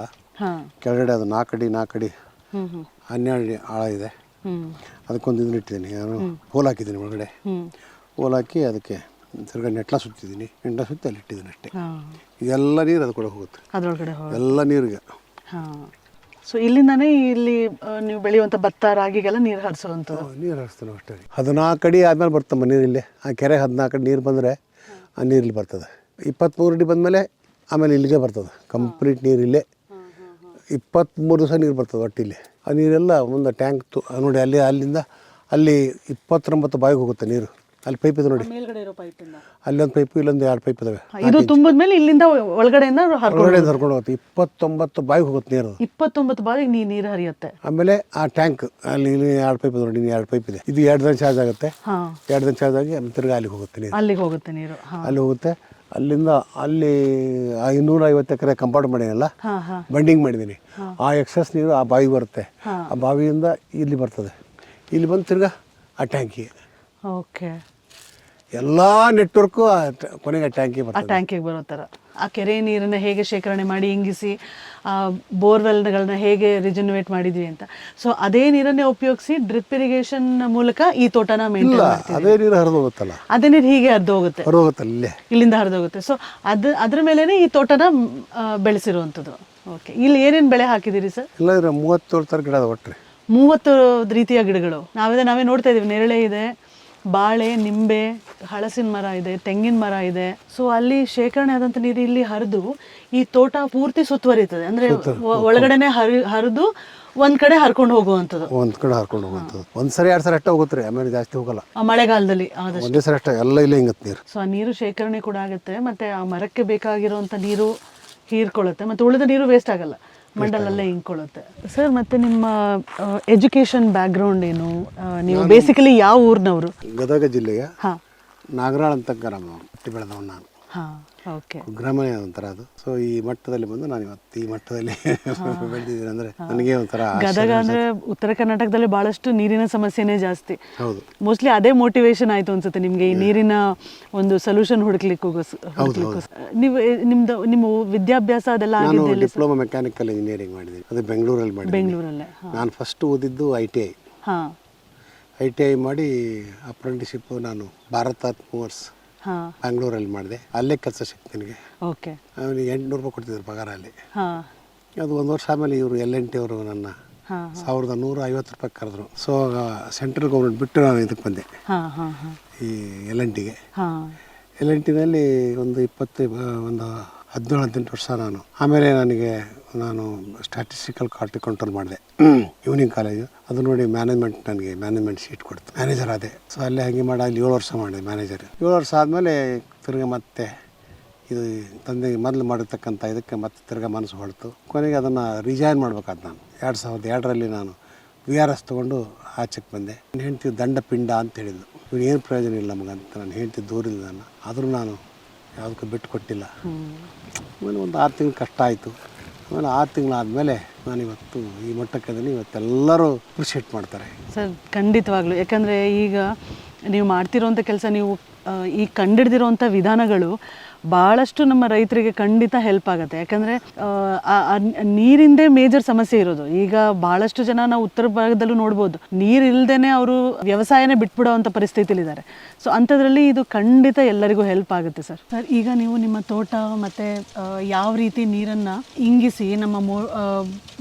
ಕೆಳಗಡೆ ಅದು ನಾಲ್ಕು ಅಡಿ ನಾಲ್ಕು ಅಡಿ ಹ್ಮ್ ಹ್ಮ್. ಹನ್ನೆರಡು ಅಡಿ ಆಳ ಇದೆ. ಹ್ಮ್. ಅದಕ್ಕೊಂದು ಇದನ್ನ ಇಟ್ಟಿದ್ದೀನಿ. ನಾನು ಹೋಲ್ ಹಾಕಿದ್ದೀನಿ ಒಳಗಡೆ. ಹ್ಮ್. ಹೋಲ್ ಹಾಕಿ ಅದಕ್ಕೆ ತಿರ್ಗಾ ನೆಟ್ಲ ಸುತ್ತಿದ್ದೀನಿ. ನೆಟ್ಲ ಸುತ್ತಿ ಅಲ್ಲಿ ಇಟ್ಟಿದ್ದೀನಿ ಅಷ್ಟೇ. ಹಾ. ಇದೆಲ್ಲ ನೀರು ಅದು ಕೂಡ ಹೋಗುತ್ತೆ. ಅದ್ರೊಳಗಡೆ ಎಲ್ಲ ನೀರಿಗೆ. ಹಾ. ಸೊ ಇಲ್ಲಿಂದಾನೇ ಇಲ್ಲಿ ನೀವು ಬೆಳೆಯುವಂತ ಭತ್ತ, ರಾಗಿಗೆಲ್ಲ ನೀರು ಹರಿಸುವಂಥದ್ದು. ನೀರು ಹರಿಸ್ತಾನೆ ಅಷ್ಟೇ ಹದಿನಾಲ್ಕು ಅಡಿ ಆದ್ಮೇಲೆ ಬರ್ತಮ್ಮ ನೀರು ಇಲ್ಲೇ. ಆ ಕೆರೆ ಹದಿನಾಲ್ಕು ಅಡಿ ನೀರು ಬಂದರೆ ಆ ನೀರಲ್ಲಿ ಬರ್ತದೆ. ಇಪ್ಪತ್ತ್ಮೂರು ಅಡಿ ಬಂದಮೇಲೆ ಆಮೇಲೆ ಇಲ್ಲಿಗೆ ಬರ್ತದೆ. ಕಂಪ್ಲೀಟ್ ನೀರು ಇಲ್ಲೇ. ಇಪ್ಪತ್ತ್ಮೂರು ದಿವಸ ನೀರು ಬರ್ತದೆ ಒಟ್ಟಿಲ್ಲಿ ಆ ನೀರೆಲ್ಲ ಒಂದು ಟ್ಯಾಂಕ್ ತು ನೋಡಿ ಅಲ್ಲಿ, ಅಲ್ಲಿಂದ ಅಲ್ಲಿ ಇಪ್ಪತ್ತೊಂಬತ್ತು ಬಾವಿಗೆ ಹೋಗುತ್ತೆ ನೀರು. ಅಲ್ಲಿ ಪೈಪ್ ಇದೆ ನೋಡಿ. ಮೇಲ್ಗಡೆ ಇರೋ ಪೈಪ್ ಇಂದ. ಅಲ್ಲೊಂದು ಪೈಪ್ ಇಲ್ಲೊಂದು ಎರಡು ಪೈಪ್ ಇದಾವೆ. ಇದು ತುಂಬಿದ್ಮೇಲೆ ಇಲ್ಲಿಂದ ಒಳಗಡೆಯಿಂದ ಹರ್ಕೊಂಡು ಹೊರಗಡೆ ಹರ್ಕೊಂಡು ಹೋಗುತ್ತೆ. ಇಪ್ಪತ್ತೊಂಬತ್ತು ಬಾವಿಗೆ ಹೋಗುತ್ತೆ ನೀರು. ಇಪ್ಪತ್ತೊಂಬತ್ತು ಬಾವಿಗೆ ನೀ ನೀರು ಹರಿಯುತ್ತೆ. ಆಮೇಲೆ ಆ ಟ್ಯಾಂಕ್ ಅಲ್ಲಿ ಇಲ್ಲಿ ಎರಡು ಪೈಪ್ ಇದೆ ನೋಡಿ ಎರಡು ಪೈಪ್ ಇದೆ. ಇದು ಎರಡು ದಿನ ಚಾರ್ಜ್ ಆಗುತ್ತೆ. ಎರಡು ದಿನ ಚಾರ್ಜ್ ಆಗಿ ತಿರ್ಗಿ ಅಲ್ಲಿಗೆ ಹೋಗುತ್ತೆ ನೀರು. ಅಲ್ಲಿಗೆ ಹೋಗುತ್ತೆ ನೀರು ಅಲ್ಲಿ ಹೋಗುತ್ತೆ. ಅಲ್ಲಿಂದ ಅಲ್ಲಿ ಇನ್ನೂರ ಐವತ್ತು ಎಕರೆ ಕಂಪೌಂಡ್ ಮಾಡಿನಲ್ಲ ಬಂಡಿಂಗ್ ಮಾಡಿದ್ದೀನಿ ಆ ಎಕ್ಸಸ್ ನೀರು ಆ ಬಾವಿ ಬರುತ್ತೆ. ಆ ಬಾವಿಯಿಂದ ಇಲ್ಲಿ ಬರ್ತದೆ. ಇಲ್ಲಿ ಬಂದು ತಿರ್ಗಾ ಆ ಟ್ಯಾಂಕಿಗೆ ಓಕೆ ಎಲ್ಲ ನೆಟ್ವರ್ಕು ಆ ಟ- ಕೊನೆಗೆ ಟ್ಯಾಂಕಿ ಟ್ಯಾಂಕಿಗೆ ಆ ಬರ್ತದೆ. ಟ್ಯಾಂಕಿಗೆ ಬರೋ ಥರ ಆ ಕೆರೆ ನೀರನ್ನ ಹೇಗೆ ಶೇಖರಣೆ ಮಾಡಿ ಇಂಗಿಸಿ ಆ ಬೋರ್ವೆಲ್ಗಳನ್ನ ಹೇಗೆ ರಿಜನ್ಯುವೇಟ್ ಮಾಡಿದ್ವಿ ಅಂತ. ಸೊ ಅದೇ ನೀರನ್ನೇ ಉಪಯೋಗಿಸಿ ಡ್ರಿಪ್ ಇರಿಗೇಷನ್ ಮೂಲಕ ಈ ತೋಟನ ಇಲ್ಲ ಮೇಂಟೈನ್ ಅದೇ ನೀರು ಹರಿದು ಹೋಗುತ್ತಲ್ಲ? ಅದೇ ನೀರು ಹೀಗೆ ಹರಿದು ಹೋಗುತ್ತೆ. ಹರಿದು ಹೋಗುತ್ತಲ್ಲ ಇಲ್ಲೇ? ಇಲ್ಲಿಂದ ಹರಿದು ಹೋಗುತ್ತೆ. ಸೊ ಅದು ಅದ್ರ ಮೇಲೇನೆ ಈ ತೋಟನ ಆ, ಬೆಳೆಸಿರುವಂಥದ್ದು ಓಕೆ ಇಲ್ಲಿ ಏನೇನು ಬೆಳೆ ಹಾಕಿದ್ದೀರಿ ಸರ್? ಇಲ್ಲ ಇದ್ರೆ ಮೂವತ್ತೇಳು ಥರ ಗಿಡ ಅದ ಒಟ್ರಿ. ಮೂವತ್ತು ರೀತಿಯ ಗಿಡಗಳು. ನಾವೇ ನಾವೇ ನೋಡ್ತಾ ಇದೀವಿ. ನೇರಳೆ ಇದೆ. ಬಾಳೆ ನಿಂಬೆ ಹಳಸಿನ ಮರ ಇದೆ ತೆಂಗಿನ ಮರ ಇದೆ. ಸೊ ಅಲ್ಲಿ ಶೇಖರಣೆ ಆದಂತ ನೀರು ಇಲ್ಲಿ ಹರಿದು ಈ ತೋಟ ಪೂರ್ತಿ ಸುತ್ತುವರಿತದೆ ಅಂದ್ರೆ ಒಳಗಡೆನೆ ಹರಿ ಹರಿದು ಒಂದ್ ಕಡೆ ಹರ್ಕೊಂಡು ಹೋಗುವಂಥದ್ದು. ಒಂದ್ ಕಡೆ ಹರ್ಕೊಂಡು ಹೋಗುವಂಥದ್ದು. ಒಂದ್ಸರಿ ಎರಡು ಸರಿ ಅಷ್ಟ ಹೋಗುತ್ತೆ ಆಮೇಲೆ ಜಾಸ್ತಿ ಹೋಗಲ್ಲ. ಮಳೆಗಾಲದಲ್ಲಿ ಆದಷ್ಟು. ಒಂದೇ ಸರಿ ಅಷ್ಟ ಎಲ್ಲ ಇಲ್ಲೇ ಹಿಂಗತ್ ನೀರು. ಸೊ ಆ ನೀರು ಶೇಖರಣೆ ಕೂಡ ಆಗುತ್ತೆ. ಮತ್ತೆ ಆ ಮರಕ್ಕೆ ಬೇಕಾಗಿರುವಂತ ನೀರು ಹೀರ್ಕೊಳ್ಳುತ್ತೆ. ಮತ್ತೆ ಉಳಿದ ನೀರು ವೇಸ್ಟ್ ಆಗಲ್ಲ. ಮಂಡಲಲ್ಲೇ ಇಂಕೊಳ್ಳುತ್ತೆ ಸರ್ ಮತ್ತೆ ನಿಮ್ಮ ಎಜುಕೇಶನ್ ಬ್ಯಾಕ್ಗ್ರೌಂಡ್ ಏನು? ನೀವು ಬೇಸಿಕಲಿ ಯಾವ ಊರಿನವರು? ಗದಗ ಜಿಲ್ಲೆಯ ಹಾ. ನಾಗರಾಳ್ ಅಂತ ಗ್ರಾಮ ಹುಟ್ಟಿ ಬೆಳೆದವನು ನಾನು. ಓಕೆ ಗ್ರಾಮನೇ ಒಂಥರ ಅದು. ಸೊ ಈ ಮಟ್ಟದಲ್ಲಿ ಬಂದು ನಾನು ಇವತ್ತು ಈ ಮಟ್ಟದಲ್ಲಿ (laughs) ಬೆಳೆದಿದ್ದೀನಿ ಅಂದರೆ ನನಗೆ ಒಂಥರ ಗದಗ ಅಂದ್ರೆ ಉತ್ತರ ಕರ್ನಾಟಕದಲ್ಲಿ ಬಹಳಷ್ಟು ನೀರಿನ ಸಮಸ್ಯೆನೇ ಜಾಸ್ತಿ. ಹೌದು. ಮೋಸ್ಟ್ಲಿ ಅದೇ ಮೋಟಿವೇಶನ್ ಆಯ್ತು ಅನ್ಸುತ್ತೆ ನಿಮ್ಗೆ ಈ ನೀರಿನ ಒಂದು ಸೊಲ್ಯೂಷನ್ ಹುಡುಕ್ಲಿಕ್ಕೂ ನೀವು ನಿಮ್ದು ನಿಮ್ಮ ವಿದ್ಯಾಭ್ಯಾಸ ಅದೆಲ್ಲ ನಾನು ಡಿಪ್ಲೊಮಾ ಮೆಕ್ಯಾನಿಕಲ್ ಇಂಜಿನಿಯರಿಂಗ್ ಮಾಡಿದ್ದೀನಿ. ಅದು ಬೆಂಗಳೂರಲ್ಲಿ ಮಾಡಿ ಬೆಂಗಳೂರಲ್ಲೇ ನಾನು ಫಸ್ಟ್ ಓದಿದ್ದು ಐ ಟಿ ಐ ಹಾ. ಐ ಟಿ ಐ ಮಾಡಿ ಅಪ್ರೆಂಟಿಶಿಪ್ ನಾನು ಭಾರತ್ ಮೂವರ್ಸ್ ಹಾ. ಬ್ಯಾಂಗ್ಳೂರಲ್ಲಿ ಮಾಡಿದೆ. ಅಲ್ಲೇ ಕೆಲಸ ಸಿಕ್ತು ನನಗೆ. ಓಕೆ ಅವನಿಗೆ ಎಂಟುನೂರು ರೂಪಾಯಿ ಕೊಡ್ತಿದ್ರು ಪಗಾರ ಅಲ್ಲಿ. ಅದು ಒಂದು ವರ್ಷ ಆಮೇಲೆ ಇವರು ಎಲ್ ಎನ್ ಟಿ ಅವರು ನನ್ನ ಸಾವಿರದ ನೂರ ಐವತ್ತು ರೂಪಾಯಿ ಕರೆದ್ರು. ಸೊ ಸೆಂಟ್ರಲ್ ಗೌರ್ಮೆಂಟ್ ಬಿಟ್ಟು ನಾನು ಇದಕ್ಕೆ ಬಂದೆ. ಈ ಎಲ್ ಎನ್ ಟಿಗೆ ಎಲ್ ಎನ್ ಟಿನಲ್ಲಿ ಒಂದು ಇಪ್ಪತ್ತು ಒಂದು ಹದಿನೇಳು ಹದಿನೆಂಟು ವರ್ಷ ನಾನು. ಆಮೇಲೆ ನನಗೆ ನಾನು ಸ್ಟ್ಯಾಟಿಸ್ಟಿಕಲ್ ಕಾರ್ಟಿ ಕಂಟ್ರೋಲ್ ಮಾಡಿದೆ. ಈವ್ನಿಂಗ್ ಕಾಲೇಜು ಅದು ನೋಡಿ ಮ್ಯಾನೇಜ್ಮೆಂಟ್ ನನಗೆ ಮ್ಯಾನೇಜ್ಮೆಂಟ್ ಸೀಟ್ ಕೊಡ್ತು. ಮ್ಯಾನೇಜರ್ ಅದೇ ಸೊ ಅಲ್ಲೇ ಹಾಗೆ ಮಾಡಿ, ಅಲ್ಲಿ ಏಳು ವರ್ಷ ಮಾಡಿದೆ ಮ್ಯಾನೇಜರ್ ಏಳು ವರ್ಷ ಆದಮೇಲೆ ತಿರ್ಗಿ ಮತ್ತೆ ಇದು ತಂದೆಗೆ ಮೊದಲು ಮಾಡಿರ್ತಕ್ಕಂಥ ಇದಕ್ಕೆ ಮತ್ತೆ ತಿರ್ಗಿ ಮನಸ್ಸು ಹೊಳ್ತು ಕೊನೆಗೆ ಅದನ್ನು ರಿಜೈನ್ ಮಾಡ್ಬೇಕಾದ್ ನಾನು. ಎರಡು ಸಾವಿರದ ಎರಡರಲ್ಲಿ ನಾನು ವಿ ಆರ್ ಎಸ್ ತೊಗೊಂಡು ಆಚೆಗೆ ಬಂದೆ. ನನ್ನ ಹೆಂಡ್ತಿ ದಂಡ ಪಿಂಡ ಅಂತ ಹೇಳಿದ್ಲು. ಇವ್ನು ಏನು ಪ್ರಯೋಜನ ಇಲ್ಲ ನಮಗಂತ. ನನ್ನ ಹೆಂಡ್ತಿ ದೂರಿಲ್ಲ ನಾನು ಆದರೂ ನಾನು ಯಾವುದಕ್ಕೂ ಬಿಟ್ಟು ಕೊಟ್ಟಿಲ್ಲ. ಆಮೇಲೆ ಒಂದು ಆರು ತಿಂಗಳು ಕಷ್ಟ ಆಯಿತು. ಆಮೇಲೆ ಆರು ತಿಂಗಳಾದಮೇಲೆ ನಾನು ಇವತ್ತು ಈ ಮಟ್ಟಕ್ಕೆ ಇವತ್ತೆಲ್ಲರೂ ಅಪ್ರಿಷಿಯೇಟ್ ಮಾಡ್ತಾರೆ. ಸರ್, ಖಂಡಿತವಾಗ್ಲೂ. ಯಾಕಂದರೆ ಈಗ ನೀವು ಮಾಡ್ತಿರೋವಂಥ ಕೆಲಸ, ನೀವು ಈಗ ಈ ಕಂಡಿಡ್ದಿರೋಂಥ ವಿಧಾನಗಳು ಭಾಳಷ್ಟು ನಮ್ಮ ರೈತರಿಗೆ ಖಂಡಿತ ಹೆಲ್ಪ್ ಆಗುತ್ತೆ. ಯಾಕಂದರೆ ನೀರಿಂದೇ ಮೇಜರ್ ಸಮಸ್ಯೆ ಇರೋದು. ಈಗ ಭಾಳಷ್ಟು ಜನ ನಾವು ಉತ್ತರ ಭಾಗದಲ್ಲೂ ನೋಡ್ಬೋದು. ನೀರಿಲ್ಲದೇನೆ ಅವರು ವ್ಯವಸಾಯನೇ ಬಿಟ್ಬಿಡೋ ಅಂತ ಪರಿಸ್ಥಿತಿಲಿದ್ದಾರೆ. ಸೊ ಅಂಥದ್ರಲ್ಲಿ ಇದು ಖಂಡಿತ ಎಲ್ಲರಿಗೂ ಹೆಲ್ಪ್ ಆಗುತ್ತೆ ಸರ್. ಸರ್, ಈಗ ನೀವು ನಿಮ್ಮ ತೋಟ ಮತ್ತು ಯಾವ ರೀತಿ ನೀರನ್ನು ಇಂಗಿಸಿ ನಮ್ಮ ಮೋ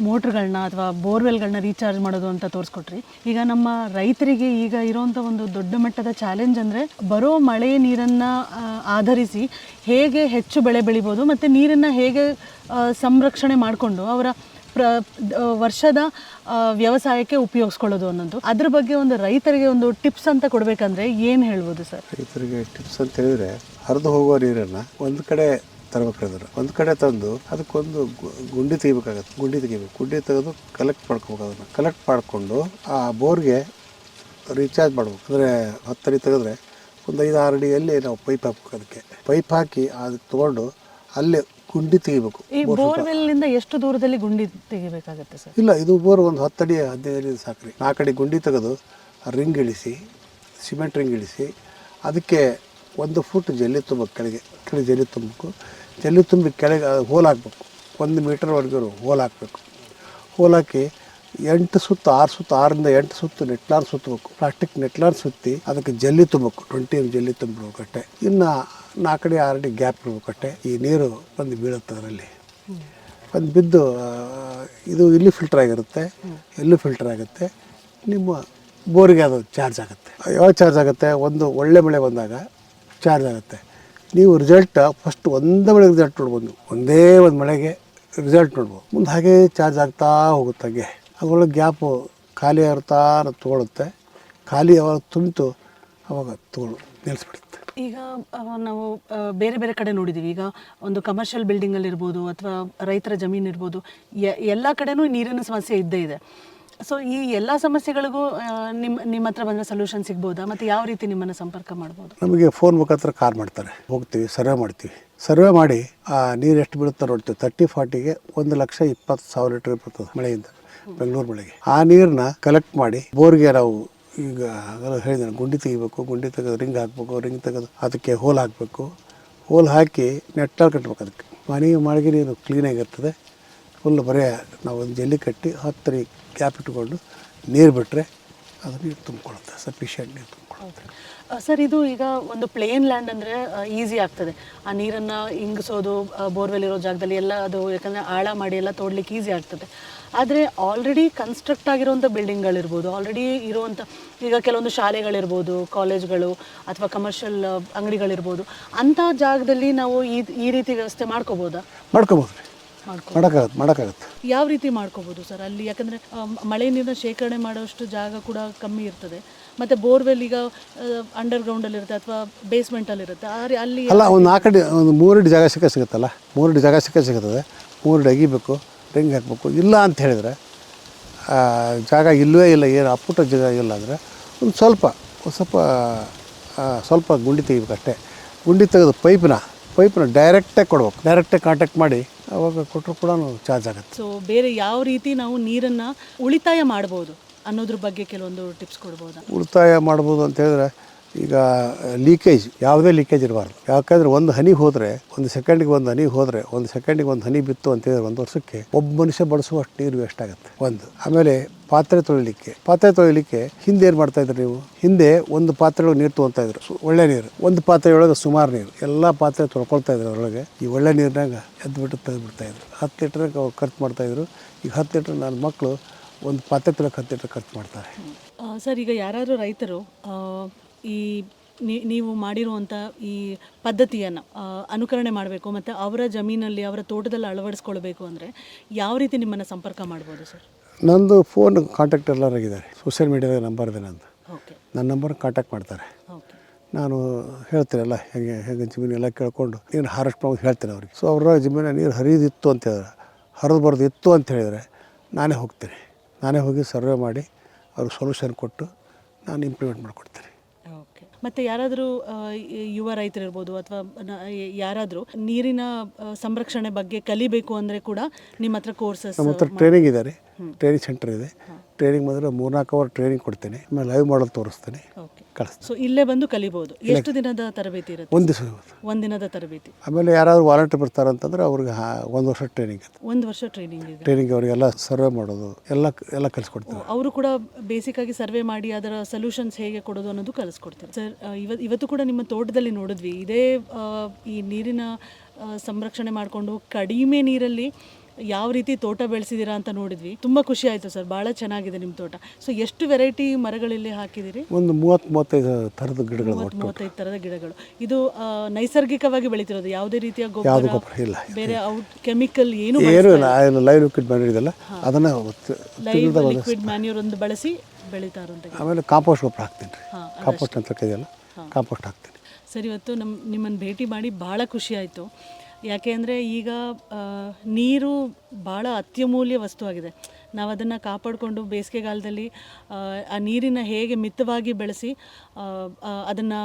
ಮೋಟ್ರ್ಗಳನ್ನ ಅಥವಾ ಬೋರ್ವೆಲ್ಗಳನ್ನ ರೀಚಾರ್ಜ್ ಮಾಡೋದು ಅಂತ ತೋರಿಸ್ಕೊಟ್ರಿ. ಈಗ ನಮ್ಮ ರೈತರಿಗೆ ಈಗ ಇರೋಂಥ ಒಂದು ದೊಡ್ಡ ಮಟ್ಟದ ಚಾಲೆಂಜ್ ಅಂದರೆ ಬರೋ ಮಳೆ ನೀರನ್ನು ಆಧರಿಸಿ ಹೇಗೆ ಹೆಚ್ಚು ಬೆಳೆ ಬೆಳಿಬೋದು ಮತ್ತು ನೀರನ್ನು ಹೇಗೆ ಸಂರಕ್ಷಣೆ ಮಾಡಿಕೊಂಡು ಅವರ ಪ್ರ ವರ್ಷದ ವ್ಯವಸಾಯಕ್ಕೆ ಉಪಯೋಗಿಸ್ಕೊಳ್ಳೋದು ಅನ್ನೋದು. ಅದ್ರ ಬಗ್ಗೆ ಒಂದು ರೈತರಿಗೆ ಒಂದು ಟಿಪ್ಸ್ ಅಂತ ಕೊಡಬೇಕಂದ್ರೆ ಏನು ಹೇಳ್ಬೋದು ಸರ್? ರೈತರಿಗೆ ಟಿಪ್ಸ್ ಅಂತ ಹೇಳಿದ್ರೆ ಹರಿದು ಹೋಗುವ ನೀರನ್ನು ಒಂದು ಕಡೆ ತರಬೇಕಾದ್ರೆ ಒಂದು ಕಡೆ ತಂದು ಅದಕ್ಕೊಂದು ಗುಂಡಿ ತೆಗಿಬೇಕಾಗತ್ತೆ. ಗುಂಡಿ ತೆಗಿಬೇಕು. ಗುಂಡಿ ತೆಗೆದು ಕಲೆಕ್ಟ್ ಮಾಡ್ಕೋಬೇಕು ಅದನ್ನು. ಕಲೆಕ್ಟ್ ಮಾಡಿಕೊಂಡು ಆ ಬೋರ್ಗೆ ರೀಚಾರ್ಜ್ ಮಾಡ್ಬೇಕು. ಅಂದರೆ ಹತ್ತರಿ ತೆಗೆದ್ರೆ ಒಂದು ಐದು ಆರು ಅಡಿಯಲ್ಲಿ ನಾವು ಪೈಪ್ ಹಾಕ್ಬೇಕು ಅದಕ್ಕೆ. ಪೈಪ್ ಹಾಕಿ ಅದು ತೊಗೊಂಡು ಅಲ್ಲೇ ಗುಂಡಿ ತೆಗಿಬೇಕು. ಈ ಬೋರ್ವೆಲ್ನಿಂದ ಎಷ್ಟು ದೂರದಲ್ಲಿ ಗುಂಡಿ ತೆಗಿಬೇಕಾಗುತ್ತೆ ಸರ್? ಇಲ್ಲ ಇದು ಬೋರ್ ಒಂದು ಹತ್ತು ಅಡಿ ಹದಿನೈದು ಅಡಿ ಸಾಕ್ರಿ. ನಾಲ್ಕು ಅಡಿ ಗುಂಡಿ ತೆಗೆದು ರಿಂಗ್ ಇಳಿಸಿ ಸಿಮೆಂಟ್ ರಿಂಗ್ ಇಳಿಸಿ ಅದಕ್ಕೆ ಒಂದು ಫುಟ್ ಜಲ್ಲಿ ತುಂಬಬೇಕು ಕೆಳಗೆ. ಕೆಳಗೆ ಜಲ್ಲಿ ತುಂಬಬೇಕು. ಜಲ್ಲಿ ತುಂಬಿ ಕೆಳಗೆ ಹೋಲ್ ಹಾಕ್ಬೇಕು. ಒಂದು ಮೀಟರ್ವರೆಗೂ ಹೋಲ್ ಹಾಕಬೇಕು. ಹೋಲ್ ಹಾಕಿ ಎಂಟು ಸುತ್ತು, ಆರು ಸುತ್ತು, ಆರರಿಂದ ಎಂಟು ಸುತ್ತು ನೆಟ್ಲಾರ್ ಸುತ್ತಬೇಕು. ಪ್ಲಾಸ್ಟಿಕ್ ನೆಟ್ಲಾರ್ ಸುತ್ತಿ ಅದಕ್ಕೆ ಜಲ್ಲಿ ತುಂಬಬೇಕು. ಟ್ವೆಂಟಿ ಎಂ ಜಲ್ಲಿ ತುಂಬಬೇಕು ಕಟ್ಟೆ. ಇನ್ನು ನಾಲ್ಕಡಿ ಆರಡಿ ಗ್ಯಾಪ್ ಇರಬೇಕು ಕಟ್ಟೆ. ಈ ನೀರು ಬಂದು ಬೀಳುತ್ತೆ ಅದರಲ್ಲಿ. ಬಂದು ಬಿದ್ದು ಇದು ಇಲ್ಲಿ ಫಿಲ್ಟರ್ ಆಗಿರುತ್ತೆ. ಎಲ್ಲೂ ಫಿಲ್ಟರ್ ಆಗುತ್ತೆ. ನಿಮ್ಮ ಬೋರಿಗೆ ಅದು ಚಾರ್ಜ್ ಆಗುತ್ತೆ. ಯಾವಾಗ ಚಾರ್ಜ್ ಆಗುತ್ತೆ? ಒಂದು ಒಳ್ಳೆ ಮಳೆ ಬಂದಾಗ ಚಾರ್ಜ್ ಆಗುತ್ತೆ. ನೀವು ರಿಸಲ್ಟ್ ಫಸ್ಟ್ ಒಂದೇ ಮಳೆಗೆ ರಿಸಲ್ಟ್ ನೋಡ್ಬೋದು. ಒಂದೇ ಒಂದು ಮಳೆಗೆ ರಿಸಲ್ಟ್ ನೋಡ್ಬೋದು. ಮುಂದೆ ಹಾಗೆ ಚಾರ್ಜ್ ಆಗ್ತಾ ಹೋಗುತ್ತೆ ಹಾಗೆ. ಅದರೊಳಗೆ ಗ್ಯಾಪು ಖಾಲಿ ಇರ್ತಾ ತೊಗೊಳುತ್ತೆ. ಖಾಲಿ ಯಾವಾಗ ತುಂಬಿತು ಅವಾಗ ತೊಗೊಳು ನಿಲ್ಲಿಸ್ಬಿಡುತ್ತೆ ಈಗ ನಾವು ಬೇರೆ ಬೇರೆ ಕಡೆ ನೋಡಿದ್ದೀವಿ ಈಗ ಒಂದು ಕಮರ್ಷಿಯಲ್ ಬಿಲ್ಡಿಂಗಲ್ಲಿ ಇರ್ಬೋದು ಅಥವಾ ರೈತರ ಜಮೀನು ಇರ್ಬೋದು ಎಲ್ಲ ಕಡೆನೂ ನೀರಿನ ಸಮಸ್ಯೆ ಇದ್ದೇ ಇದೆ. ಸೊ ಈ ಎಲ್ಲ ಸಮಸ್ಯೆಗಳಿಗೂ ನಿಮ್ಮ ನಿಮ್ಮ ಹತ್ರ ಬಂದರೆ ಸೊಲ್ಯೂಷನ್ ಸಿಗ್ಬೋದಾ? ಮತ್ತು ಯಾವ ರೀತಿ ನಿಮ್ಮನ್ನು ಸಂಪರ್ಕ ಮಾಡ್ಬೋದು? ನಮಗೆ ಫೋನ್ ಮುಖಾಂತರ ಕಾಲ್ ಮಾಡ್ತಾರೆ. ಹೋಗ್ತೀವಿ ಸರ್ವೆ ಮಾಡ್ತೀವಿ. ಸರ್ವೆ ಮಾಡಿ ಆ ನೀರು ಎಷ್ಟು ಬೀಳುತ್ತೆ ನೋಡ್ತೀವಿ. ತರ್ಟಿ ಫಾರ್ಟಿಗೆ ಒಂದು ಲಕ್ಷ ಇಪ್ಪತ್ತು ಸಾವಿರ ಲೀಟರ್ ಬರ್ತದೆ ಮಳೆಯಿಂದ. ಬೆಂಗಳೂರು ಮಳೆಗೆ ಆ ನೀರನ್ನ ಕಲೆಕ್ಟ್ ಮಾಡಿ ಬೋರ್ಗೆ ನಾವು ಈಗ ಹೇಳಿದೆ ಗುಂಡಿ ತೆಗಿಬೇಕು, ಗುಂಡಿ ತೆಗೆದು ರಿಂಗ್ ಹಾಕಬೇಕು ರಿಂಗ್ ತೆಗೆದು ಅದಕ್ಕೆ ಹೋಲ್ ಹಾಕಬೇಕು. ಹೋಲ್ ಹಾಕಿ ನೆಟ್ಟಲ್ಲಿ ಕಟ್ಟಬೇಕು ಅದಕ್ಕೆ. ಮನೆ ಮಾಡಿಗೆ ನೀರು ಕ್ಲೀನಾಗಿರ್ತದೆ ಫುಲ್ ಬರೇ ನಾವು ಒಂದು ಜಲ್ಲಿ ಕಟ್ಟಿ ಹತ್ತರಿ ಕ್ಯಾಪ್ ಇಟ್ಕೊಂಡು ನೀರು ಬಿಟ್ಟರೆ ಅದು ನೀರು ತುಂಬಿಕೊಳ್ಳುತ್ತೆ ಸಫಿಷಿಯೆಂಟ್ ನೀರು ಸರ್ ಇದು ಈಗ ಒಂದು ಪ್ಲೇನ್ ಲ್ಯಾಂಡ್ ಅಂದರೆ ಈಸಿ ಆಗ್ತದೆ. ಆ ನೀರನ್ನು ಇಂಗಿಸೋದು ಬೋರ್ವೆಲ್ ಇರೋ ಜಾಗದಲ್ಲಿ ಎಲ್ಲ ಅದು ಯಾಕಂದರೆ ಆಳ ಮಾಡಿ ಎಲ್ಲ ತೋಡ್ಲಿಕ್ಕೆ ಈಸಿ ಆಗ್ತದೆ. ಆದರೆ ಆಲ್ರೆಡಿ ಕನ್ಸ್ಟ್ರಕ್ಟ್ ಆಗಿರೋಂಥ ಬಿಲ್ಡಿಂಗ್ಗಳಿರ್ಬೋದು ಆಲ್ರೆಡಿ ಇರುವಂಥ ಈಗ ಕೆಲವೊಂದು ಶಾಲೆಗಳಿರ್ಬೋದು ಕಾಲೇಜ್ಗಳು ಅಥವಾ ಕಮರ್ಷಿಯಲ್ ಅಂಗಡಿಗಳಿರ್ಬೋದು ಅಂಥ ಜಾಗದಲ್ಲಿ ನಾವು ಈ ಈ ರೀತಿ ವ್ಯವಸ್ಥೆ ಮಾಡ್ಕೋಬೋದಾ? ಮಾಡ್ಕೋಬೋದು. ಮಾಡೋಕ್ಕಾಗತ್ತೆ ಮಾಡೋಕ್ಕಾಗತ್ತೆ. ಯಾವ ರೀತಿ ಮಾಡ್ಕೋಬೋದು ಸರ್? ಅಲ್ಲಿ ಯಾಕಂದ್ರೆ ಮಳೆ ನೀರನ್ನ ಶೇಖರಣೆ ಮಾಡೋಷ್ಟು ಜಾಗ ಕೂಡ ಕಮ್ಮಿ ಇರ್ತದೆ. ಮತ್ತು ಬೋರ್ವೆಲ್ ಈಗ ಅಂಡರ್ ಇರುತ್ತೆ ಅಥವಾ ಬೇಸ್ಮೆಂಟಲ್ಲಿ ಇರುತ್ತೆ. ಆ ರೀ- ಅಲ್ಲಿ ಅಲ್ಲ ಒಂದು ನಾಲ್ಕಡಿ ಒಂದು ಮೂರಡಿ ಜಾಗ ಸಿಕ್ಕ ಸಿಗುತ್ತಲ್ಲ? ಮೂರಡಿ ಜಾಗ ಸಿಕ್ಕ ಸಿಗುತ್ತದೆ. ಮೂರಡಿ ಅಗಿಬೇಕು ರಿಂಗ್ ಹಾಕಬೇಕು ಇಲ್ಲ ಅಂತ ಹೇಳಿದ್ರೆ ಆ, ಜಾಗ ಇಲ್ಲವೇ ಇಲ್ಲ ಏನು ಅಪ್ಪುಟ ಜಾಗ ಇಲ್ಲ ಅಂದರೆ ಒಂದು ಸ್ವಲ್ಪ ಒಂದು ಸ್ವಲ್ಪ ಆ, ಸ್ವಲ್ಪ ಗುಂಡಿ ತೆಗಿಬೇಕಷ್ಟೇ ಗುಂಡಿ ತೆಗೆದು ಪೈಪ್ನ ಪೈಪ್ನ ಡೈರೆಕ್ಟಾಗಿ ಕೊಡ್ಬೇಕು. ಡೈರೆಕ್ಟಾಗಿ ಕಾಂಟ್ಯಾಕ್ಟ್ ಮಾಡಿ ಅವಾಗ ಕೊಟ್ಟರು ಕೂಡ ಚಾರ್ಜ್ ಆಗುತ್ತೆ. ಸೊ ಬೇರೆ ಯಾವ ರೀತಿ ನಾವು ನೀರನ್ನು ಉಳಿತಾಯ ಮಾಡ್ಬೋದು? ಅನ್ನೋದ್ರ ಬಗ್ಗೆ ಕೆಲವೊಂದು ಟಿಪ್ಸ್ ಕೊಡ್ಬೋದಾ? ಉಳಿತಾಯ ಮಾಡ್ಬೋದು ಅಂತ ಹೇಳಿದ್ರೆ, ಈಗ ಲೀಕೇಜ್ ಯಾವುದೇ ಲೀಕೇಜ್ ಇರಬಾರ್ದು. ಯಾಕಂದರೆ ಒಂದು ಹನಿ ಹೋದರೆ, ಒಂದು ಸೆಕೆಂಡಿಗೆ ಒಂದು ಹನಿ ಹೋದರೆ, ಒಂದು ಸೆಕೆಂಡಿಗೆ ಒಂದು ಹನಿ ಬಿತ್ತು ಅಂತ ಹೇಳಿದ್ರೆ ಒಂದು ವರ್ಷಕ್ಕೆ ಒಬ್ಬ ಮನುಷ್ಯ ಬಳಸುವಷ್ಟು ನೀರು ವೇಸ್ಟ್ ಆಗುತ್ತೆ. ಒಂದು. ಆಮೇಲೆ ಪಾತ್ರೆ ತೊಳಿಲಿಕ್ಕೆ. ಪಾತ್ರೆ ತೊಳಿಲಿಕ್ಕೆ ಹಿಂದೆ ಏನು ಮಾಡ್ತಾ ಇದ್ರಿ ನೀವು? ಹಿಂದೆ ಒಂದು ಪಾತ್ರೆ ನೀರು ತೊಗೊತಾ ಇದ್ರು. ಒಳ್ಳೆ ನೀರು. ಒಂದು ಪಾತ್ರೆ ಒಳಗೆ ಸುಮಾರು ನೀರು. ಎಲ್ಲ ಪಾತ್ರೆ ತೊಳ್ಕೊಳ್ತಾ ಇದ್ರು ಅದರೊಳಗೆ. ಈ ಒಳ್ಳೆ ನೀರಿನಾಗ ಎದ್ದು ಬಿಟ್ಟು ತೆಗೆದು ಬಿಡ್ತಾ ಇದ್ರು. ಹತ್ತು ಲೀಟ್ರಿಗೆ ಅವ್ರು ಖರ್ಚು ಮಾಡ್ತಾಯಿದ್ರು ಈಗ ಹತ್ತು ಲೀಟ್ರ್ ನನ್ನ ಮಕ್ಕಳು ಒಂದು ಪಾತ್ರೆ ತೊಳಕ್ಕೆ ಹತ್ತು ಲೀಟ್ರ್ ಖರ್ಚು ಮಾಡ್ತಾರೆ. ಸರ್ ಈಗ ಯಾರಾದರೂ ರೈತರು ಈ ನೀವು ಮಾಡಿರುವಂಥ ಈ ಪದ್ಧತಿಯನ್ನು ಅನುಕರಣೆ ಮಾಡಬೇಕು ಮತ್ತು ಅವರ ಜಮೀನಲ್ಲಿ ಅವರ ತೋಟದಲ್ಲಿ ಅಳವಡಿಸ್ಕೊಳ್ಬೇಕು ಅಂದರೆ ಯಾವ ರೀತಿ ನಿಮ್ಮನ್ನು ಸಂಪರ್ಕ ಮಾಡ್ಬೋದು ಸರ್? ನಂದು ಫೋನ್ ಕಾಂಟ್ಯಾಕ್ಟ್ ಎಲ್ಲರಾಗಿದ್ದಾರೆ ಸೋಷಿಯಲ್ ಮೀಡಿಯಾದ ನಂಬರ್ ಇದೆ ನಂದು. ನನ್ನ ನಂಬರ್ ಕಾಂಟ್ಯಾಕ್ಟ್ ಮಾಡ್ತಾರೆ. ನಾನು ಹೇಳ್ತೀನಲ್ಲ ಹೇಗೆ ಹೇಗೆ ಜಮೀನು ಎಲ್ಲ ಕೇಳ್ಕೊಂಡು ನೀರು ಹಾರೆಸ್ಟ್ ಮಾಡೋದು ಹೇಳ್ತೇನೆ ಅವ್ರಿಗೆ. ಸೊ ಅವರ ಜಮೀನ ನೀರು ಹರಿದಿತ್ತು ಅಂತ ಹೇಳಿದ್ರೆ. ಹರಿದು ಬರೋದು ಇತ್ತು ಅಂತ ಹೇಳಿದರೆ ನಾನೇ ಹೋಗ್ತೀನಿ. ನಾನೇ ಹೋಗಿ ಸರ್ವೆ ಮಾಡಿ ಅವ್ರಿಗೆ ಸೊಲ್ಯೂಷನ್ ಕೊಟ್ಟು ನಾನು ಇಂಪ್ಲಿಮೆಂಟ್ ಮಾಡಿಕೊಡ್ತೀನಿ. ಓಕೆ ಮತ್ತು ಯಾರಾದರೂ ಯುವ ರೈತರು ಇರ್ಬೋದು ಅಥವಾ ಯಾರಾದರೂ ನೀರಿನ ಸಂರಕ್ಷಣೆ ಬಗ್ಗೆ ಕಲಿಬೇಕು ಅಂದರೆ ಕೂಡ ನಿಮ್ಮ ಹತ್ರ ಕೋರ್ಸಸ್ ನಮ್ಮ ಹತ್ರ ಟ್ರೈನಿಂಗ್ ಇದೆ ರೀ ಟ್ರೈನಿಂಗ್ ಸೆಂಟರ್ ಇದೆ. ಟ್ರೈನಿಂಗ್ ಬಂದರೆ ಮೂರ್ನಾಲ್ಕು ಅವರ್ ಟ್ರೈನಿಂಗ್ ಕೊಡ್ತೀನಿ. ಆಮೇಲೆ ಲೈವ್ ಮಾಡಲ್ ತೋರಿಸ್ತೀನಿ. ಓಕೆ ಕಳಿಸ್ತೀನಿ ಸೊ ಇಲ್ಲೇ ಬಂದು ಕಲಿಬೋದು. ಎಷ್ಟು ದಿನದ ತರಬೇತಿ ಇರುತ್ತೆ? ಒಂದು ದಿವಸ ಒಂದು ಒಂದಿನದ ತರಬೇತಿ. ಆಮೇಲೆ ಯಾರಾದ್ರು ವಾಲಂಟಿಯರ್ ಬರ್ತಾರಂತಂದ್ರೆ ಅವ್ರಿಗೆ ಒಂದು ವರ್ಷ ಟ್ರೈನಿಂಗ್ ಇದೆ. ಒಂದು ವರ್ಷ ಟ್ರೈನಿಂಗ್ ಇದೆ. ಟ್ರೈನಿಂಗ್ ಅವರಿಗೆಲ್ಲ ಸರ್ವೆ ಮಾಡೋದು ಎಲ್ಲ ಎಲ್ಲ ಕಲಿಸ್ಕೊಡ್ತಾರೆ. ಅವರು ಕೂಡ ಬೇಸಿಕ್ ಆಗಿ ಸರ್ವೆ ಮಾಡಿ ಅದರ ಸೊಲ್ಯೂಷನ್ಸ್ ಹೇಗೆ ಕೊಡೋದು ಅನ್ನೋದು ಕಲಿಸ್ಕೊಡ್ತಾರೆ. ಸರ್ ಇವತ್ತು ಇವತ್ತು ಕೂಡ ನಿಮ್ಮ ತೋಟದಲ್ಲಿ ನೋಡಿದ್ವಿ ಇದೇ ಈ ನೀರಿನ ಸಂರಕ್ಷಣೆ ಮಾಡಿಕೊಂಡು ಕಡಿಮೆ ನೀರಲ್ಲಿ ಯಾವ ರೀತಿ ತೋಟ ಬೆಳೆಸಿದ್ದೀರಾ ಅಂತ ನೋಡಿದ್ವಿ. ತುಂಬ ಖುಷಿ ಆಯಿತು ಸರ್. ಭಾಳ ಚೆನ್ನಾಗಿದೆ ನಿಮ್ಮ ತೋಟ. ಸೊ ಎಷ್ಟು ವೆರೈಟಿ ಮರಗಳಲ್ಲಿ ಹಾಕಿದಿರಿ ಒಂದು ಮೂವತ್ತು ಮೂವತ್ತೈದು ಥರದ ಗಿಡಗಳು ಮೂವತ್ತು ಮೂವತ್ತೈದು ಥರದ ಗಿಡಗಳು. ಇದು ಆ, ನೈಸರ್ಗಿಕವಾಗಿ ಬೆಳೀತಿರೋದು. ಯಾವುದೇ ರೀತಿಯ ಯಾವುದು ಗೊಬ್ಬರ ಗೊಬ್ಬರ ಇಲ್ಲ. ಬೇರೆ ಔಟ್ ಕೆಮಿಕಲ್ ಏನು ಏನೂ ಇಲ್ಲ. ಲೈವ್ ಲಿಕ್ವಿಡ್ ಮಾಡಿದೆಲ್ಲ ಅದನ್ನು ಲೈವ್ ಲಿಕ್ವಿಡ್ ಮ್ಯಾನ್ಯೂರ್ ಒಂದು ಬಳಸಿ ಬೆಳೀತಾ ಇರೋಂಥ ಆಮೇಲೆ ಕಾಂಪೋಸ್ಟ್ ಗೊಬ್ಬರ ಹಾಕ್ತೀನಿ ರೀ. ಹಾಂ ಕಾಂಪೋಸ್ಟ್ ಅಂತ ಇದೆಯಲ್ಲ ಕಾಂಪೋಸ್ಟ್ ಹಾಕ್ತೀನಿ. ಸರ್ ಇವತ್ತು ನಮ್ಮ ನಿಮ್ಮನ್ನು ಭೇಟಿ ಮಾಡಿ ಭಾಳ ಖುಷಿ ಆಯಿತು. ಯಾಕೆ ಅಂದರೆ ಈಗ ನೀರು ಭಾಳ ಅತ್ಯಮೂಲ್ಯ ವಸ್ತುವಾಗಿದೆ. ನಾವು ಅದನ್ನು ಕಾಪಾಡಿಕೊಂಡು ಬೇಸಿಗೆಗಾಲದಲ್ಲಿ ಆ, ನೀರಿನ ಹೇಗೆ ಮಿತವಾಗಿ ಬೆಳೆಸಿ ಅದನ್ನು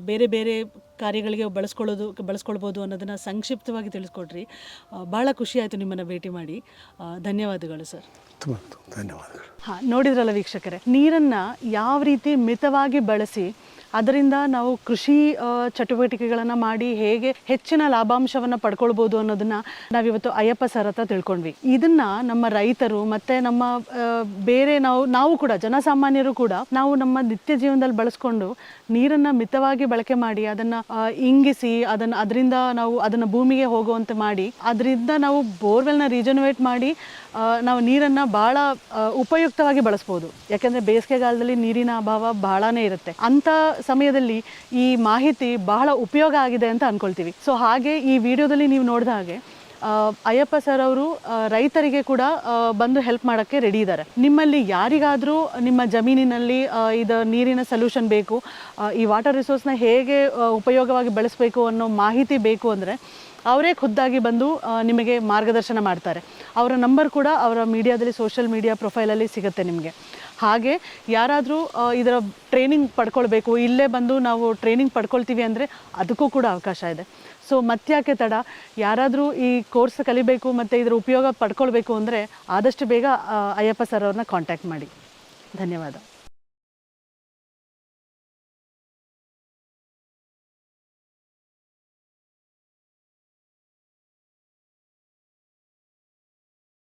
ಬೇರೆ ಬೇರೆ ಕಾರ್ಯಗಳಿಗೆ ಬಳಸ್ಕೊಳ್ಳೋದು ಬಳಸ್ಕೊಳ್ಬೋದು ಅನ್ನೋದನ್ನು ಸಂಕ್ಷಿಪ್ತವಾಗಿ ತಿಳಿಸ್ಕೊಡ್ರಿ. ಆ, ಭಾಳ ಖುಷಿ ಆಯಿತು ನಿಮ್ಮನ್ನು ಭೇಟಿ ಮಾಡಿ. ಧನ್ಯವಾದಗಳು ಸರ್. ತುಂಬ ಧನ್ಯವಾದಗಳು. ಹಾಂ ನೋಡಿದ್ರಲ್ಲ ವೀಕ್ಷಕರೇ ನೀರನ್ನು ಯಾವ ರೀತಿ ಮಿತವಾಗಿ ಬಳಸಿ ಅದರಿಂದ ನಾವು ಕೃಷಿ ಚಟುವಟಿಕೆಗಳನ್ನು ಮಾಡಿ ಹೇಗೆ ಹೆಚ್ಚಿನ ಲಾಭಾಂಶವನ್ನು ಪಡ್ಕೊಳ್ಬೋದು ಅನ್ನೋದನ್ನ ನಾವಿವತ್ತು ಅಯ್ಯಪ್ಪ ಸರ್ ಹತ್ರ ತಿಳ್ಕೊಂಡ್ವಿ. ಇದನ್ನ ನಮ್ಮ ರೈತರು ಮತ್ತೆ ನಮ್ಮ ಬೇರೆ ನಾವು ನಾವು ಕೂಡ ಜನಸಾಮಾನ್ಯರು ಕೂಡ ನಾವು ನಮ್ಮ ನಿತ್ಯ ಜೀವನದಲ್ಲಿ ಬಳಸ್ಕೊಂಡು ನೀರನ್ನು ಮಿತವಾಗಿ ಬಳಕೆ ಮಾಡಿ ಅದನ್ನು ಇಂಗಿಸಿ ಅದನ್ನು ಅದರಿಂದ ನಾವು ಅದನ್ನು ಭೂಮಿಗೆ ಹೋಗುವಂತೆ ಮಾಡಿ ಅದರಿಂದ ನಾವು ಬೋರ್ವೆಲ್ನ ರೀಜನವೇಟ್ ಮಾಡಿ ನಾವು ನೀರನ್ನು ಆ, ಉಪಯುಕ್ತವಾಗಿ ಬಳಸ್ಬೋದು. ಯಾಕೆಂದರೆ ಬೇಸಿಗೆಗಾಲದಲ್ಲಿ ನೀರಿನ ಅಭಾವ ಬಹಳನೇ ಇರುತ್ತೆ. ಅಂಥ ಸಮಯದಲ್ಲಿ ಈ ಮಾಹಿತಿ ಬಹಳ ಉಪಯೋಗ ಆಗಿದೆ ಅಂತ ಅಂದ್ಕೊಳ್ತೀವಿ ಸೊ ಹಾಗೆ ಈ ವಿಡಿಯೋದಲ್ಲಿ ನೀವು ನೋಡಿದ ಹಾಗೆ ಅಯ್ಯಪ್ಪ ಸರ್ ಅವರು ರೈತರಿಗೆ ಕೂಡ ಬಂದು ಹೆಲ್ಪ್ ಮಾಡೋಕ್ಕೆ ರೆಡಿ ಇದ್ದಾರೆ. ನಿಮ್ಮಲ್ಲಿ ಯಾರಿಗಾದರೂ ನಿಮ್ಮ ಜಮೀನಿನಲ್ಲಿ ಇದು ನೀರಿನ ಸೊಲ್ಯೂಷನ್ ಬೇಕು ಈ ವಾಟರ್ ರಿಸೋರ್ಸ್ನ ಹೇಗೆ ಉಪಯೋಗವಾಗಿ ಬಳಸಬೇಕು ಅನ್ನೋ ಮಾಹಿತಿ ಬೇಕು ಅಂದರೆ, ಅವರೇ ಖುದ್ದಾಗಿ ಬಂದು ನಿಮಗೆ ಮಾರ್ಗದರ್ಶನ ಮಾಡ್ತಾರೆ. ಅವರ ನಂಬರ್ ಕೂಡ ಅವರ ಮೀಡಿಯಾದಲ್ಲಿ ಸೋಷಿಯಲ್ ಮೀಡಿಯಾ ಪ್ರೊಫೈಲಲ್ಲಿ ಸಿಗುತ್ತೆ ನಿಮಗೆ. ಹಾಗೆ ಯಾರಾದರೂ ಇದರ ಟ್ರೈನಿಂಗ್ ಪಡ್ಕೊಳ್ಬೇಕು, ಇಲ್ಲೇ ಬಂದು ನಾವು ಟ್ರೈನಿಂಗ್ ಪಡ್ಕೊಳ್ತೀವಿ ಅಂದರೆ ಅದಕ್ಕೂ ಕೂಡ ಅವಕಾಶ ಇದೆ. ಸೊ ಮತ್ತ್ಯಾಕೆ ತಡ? ಯಾರಾದರೂ ಈ ಕೋರ್ಸ್ ಕಲಿಬೇಕು ಮತ್ತು ಇದರ ಉಪಯೋಗ ಪಡ್ಕೊಳ್ಬೇಕು ಅಂದರೆ ಆದಷ್ಟು ಬೇಗ ಅಯ್ಯಪ್ಪ ಸರ್ ಅವ್ರನ್ನ ಕಾಂಟ್ಯಾಕ್ಟ್ ಮಾಡಿ. ಧನ್ಯವಾದ.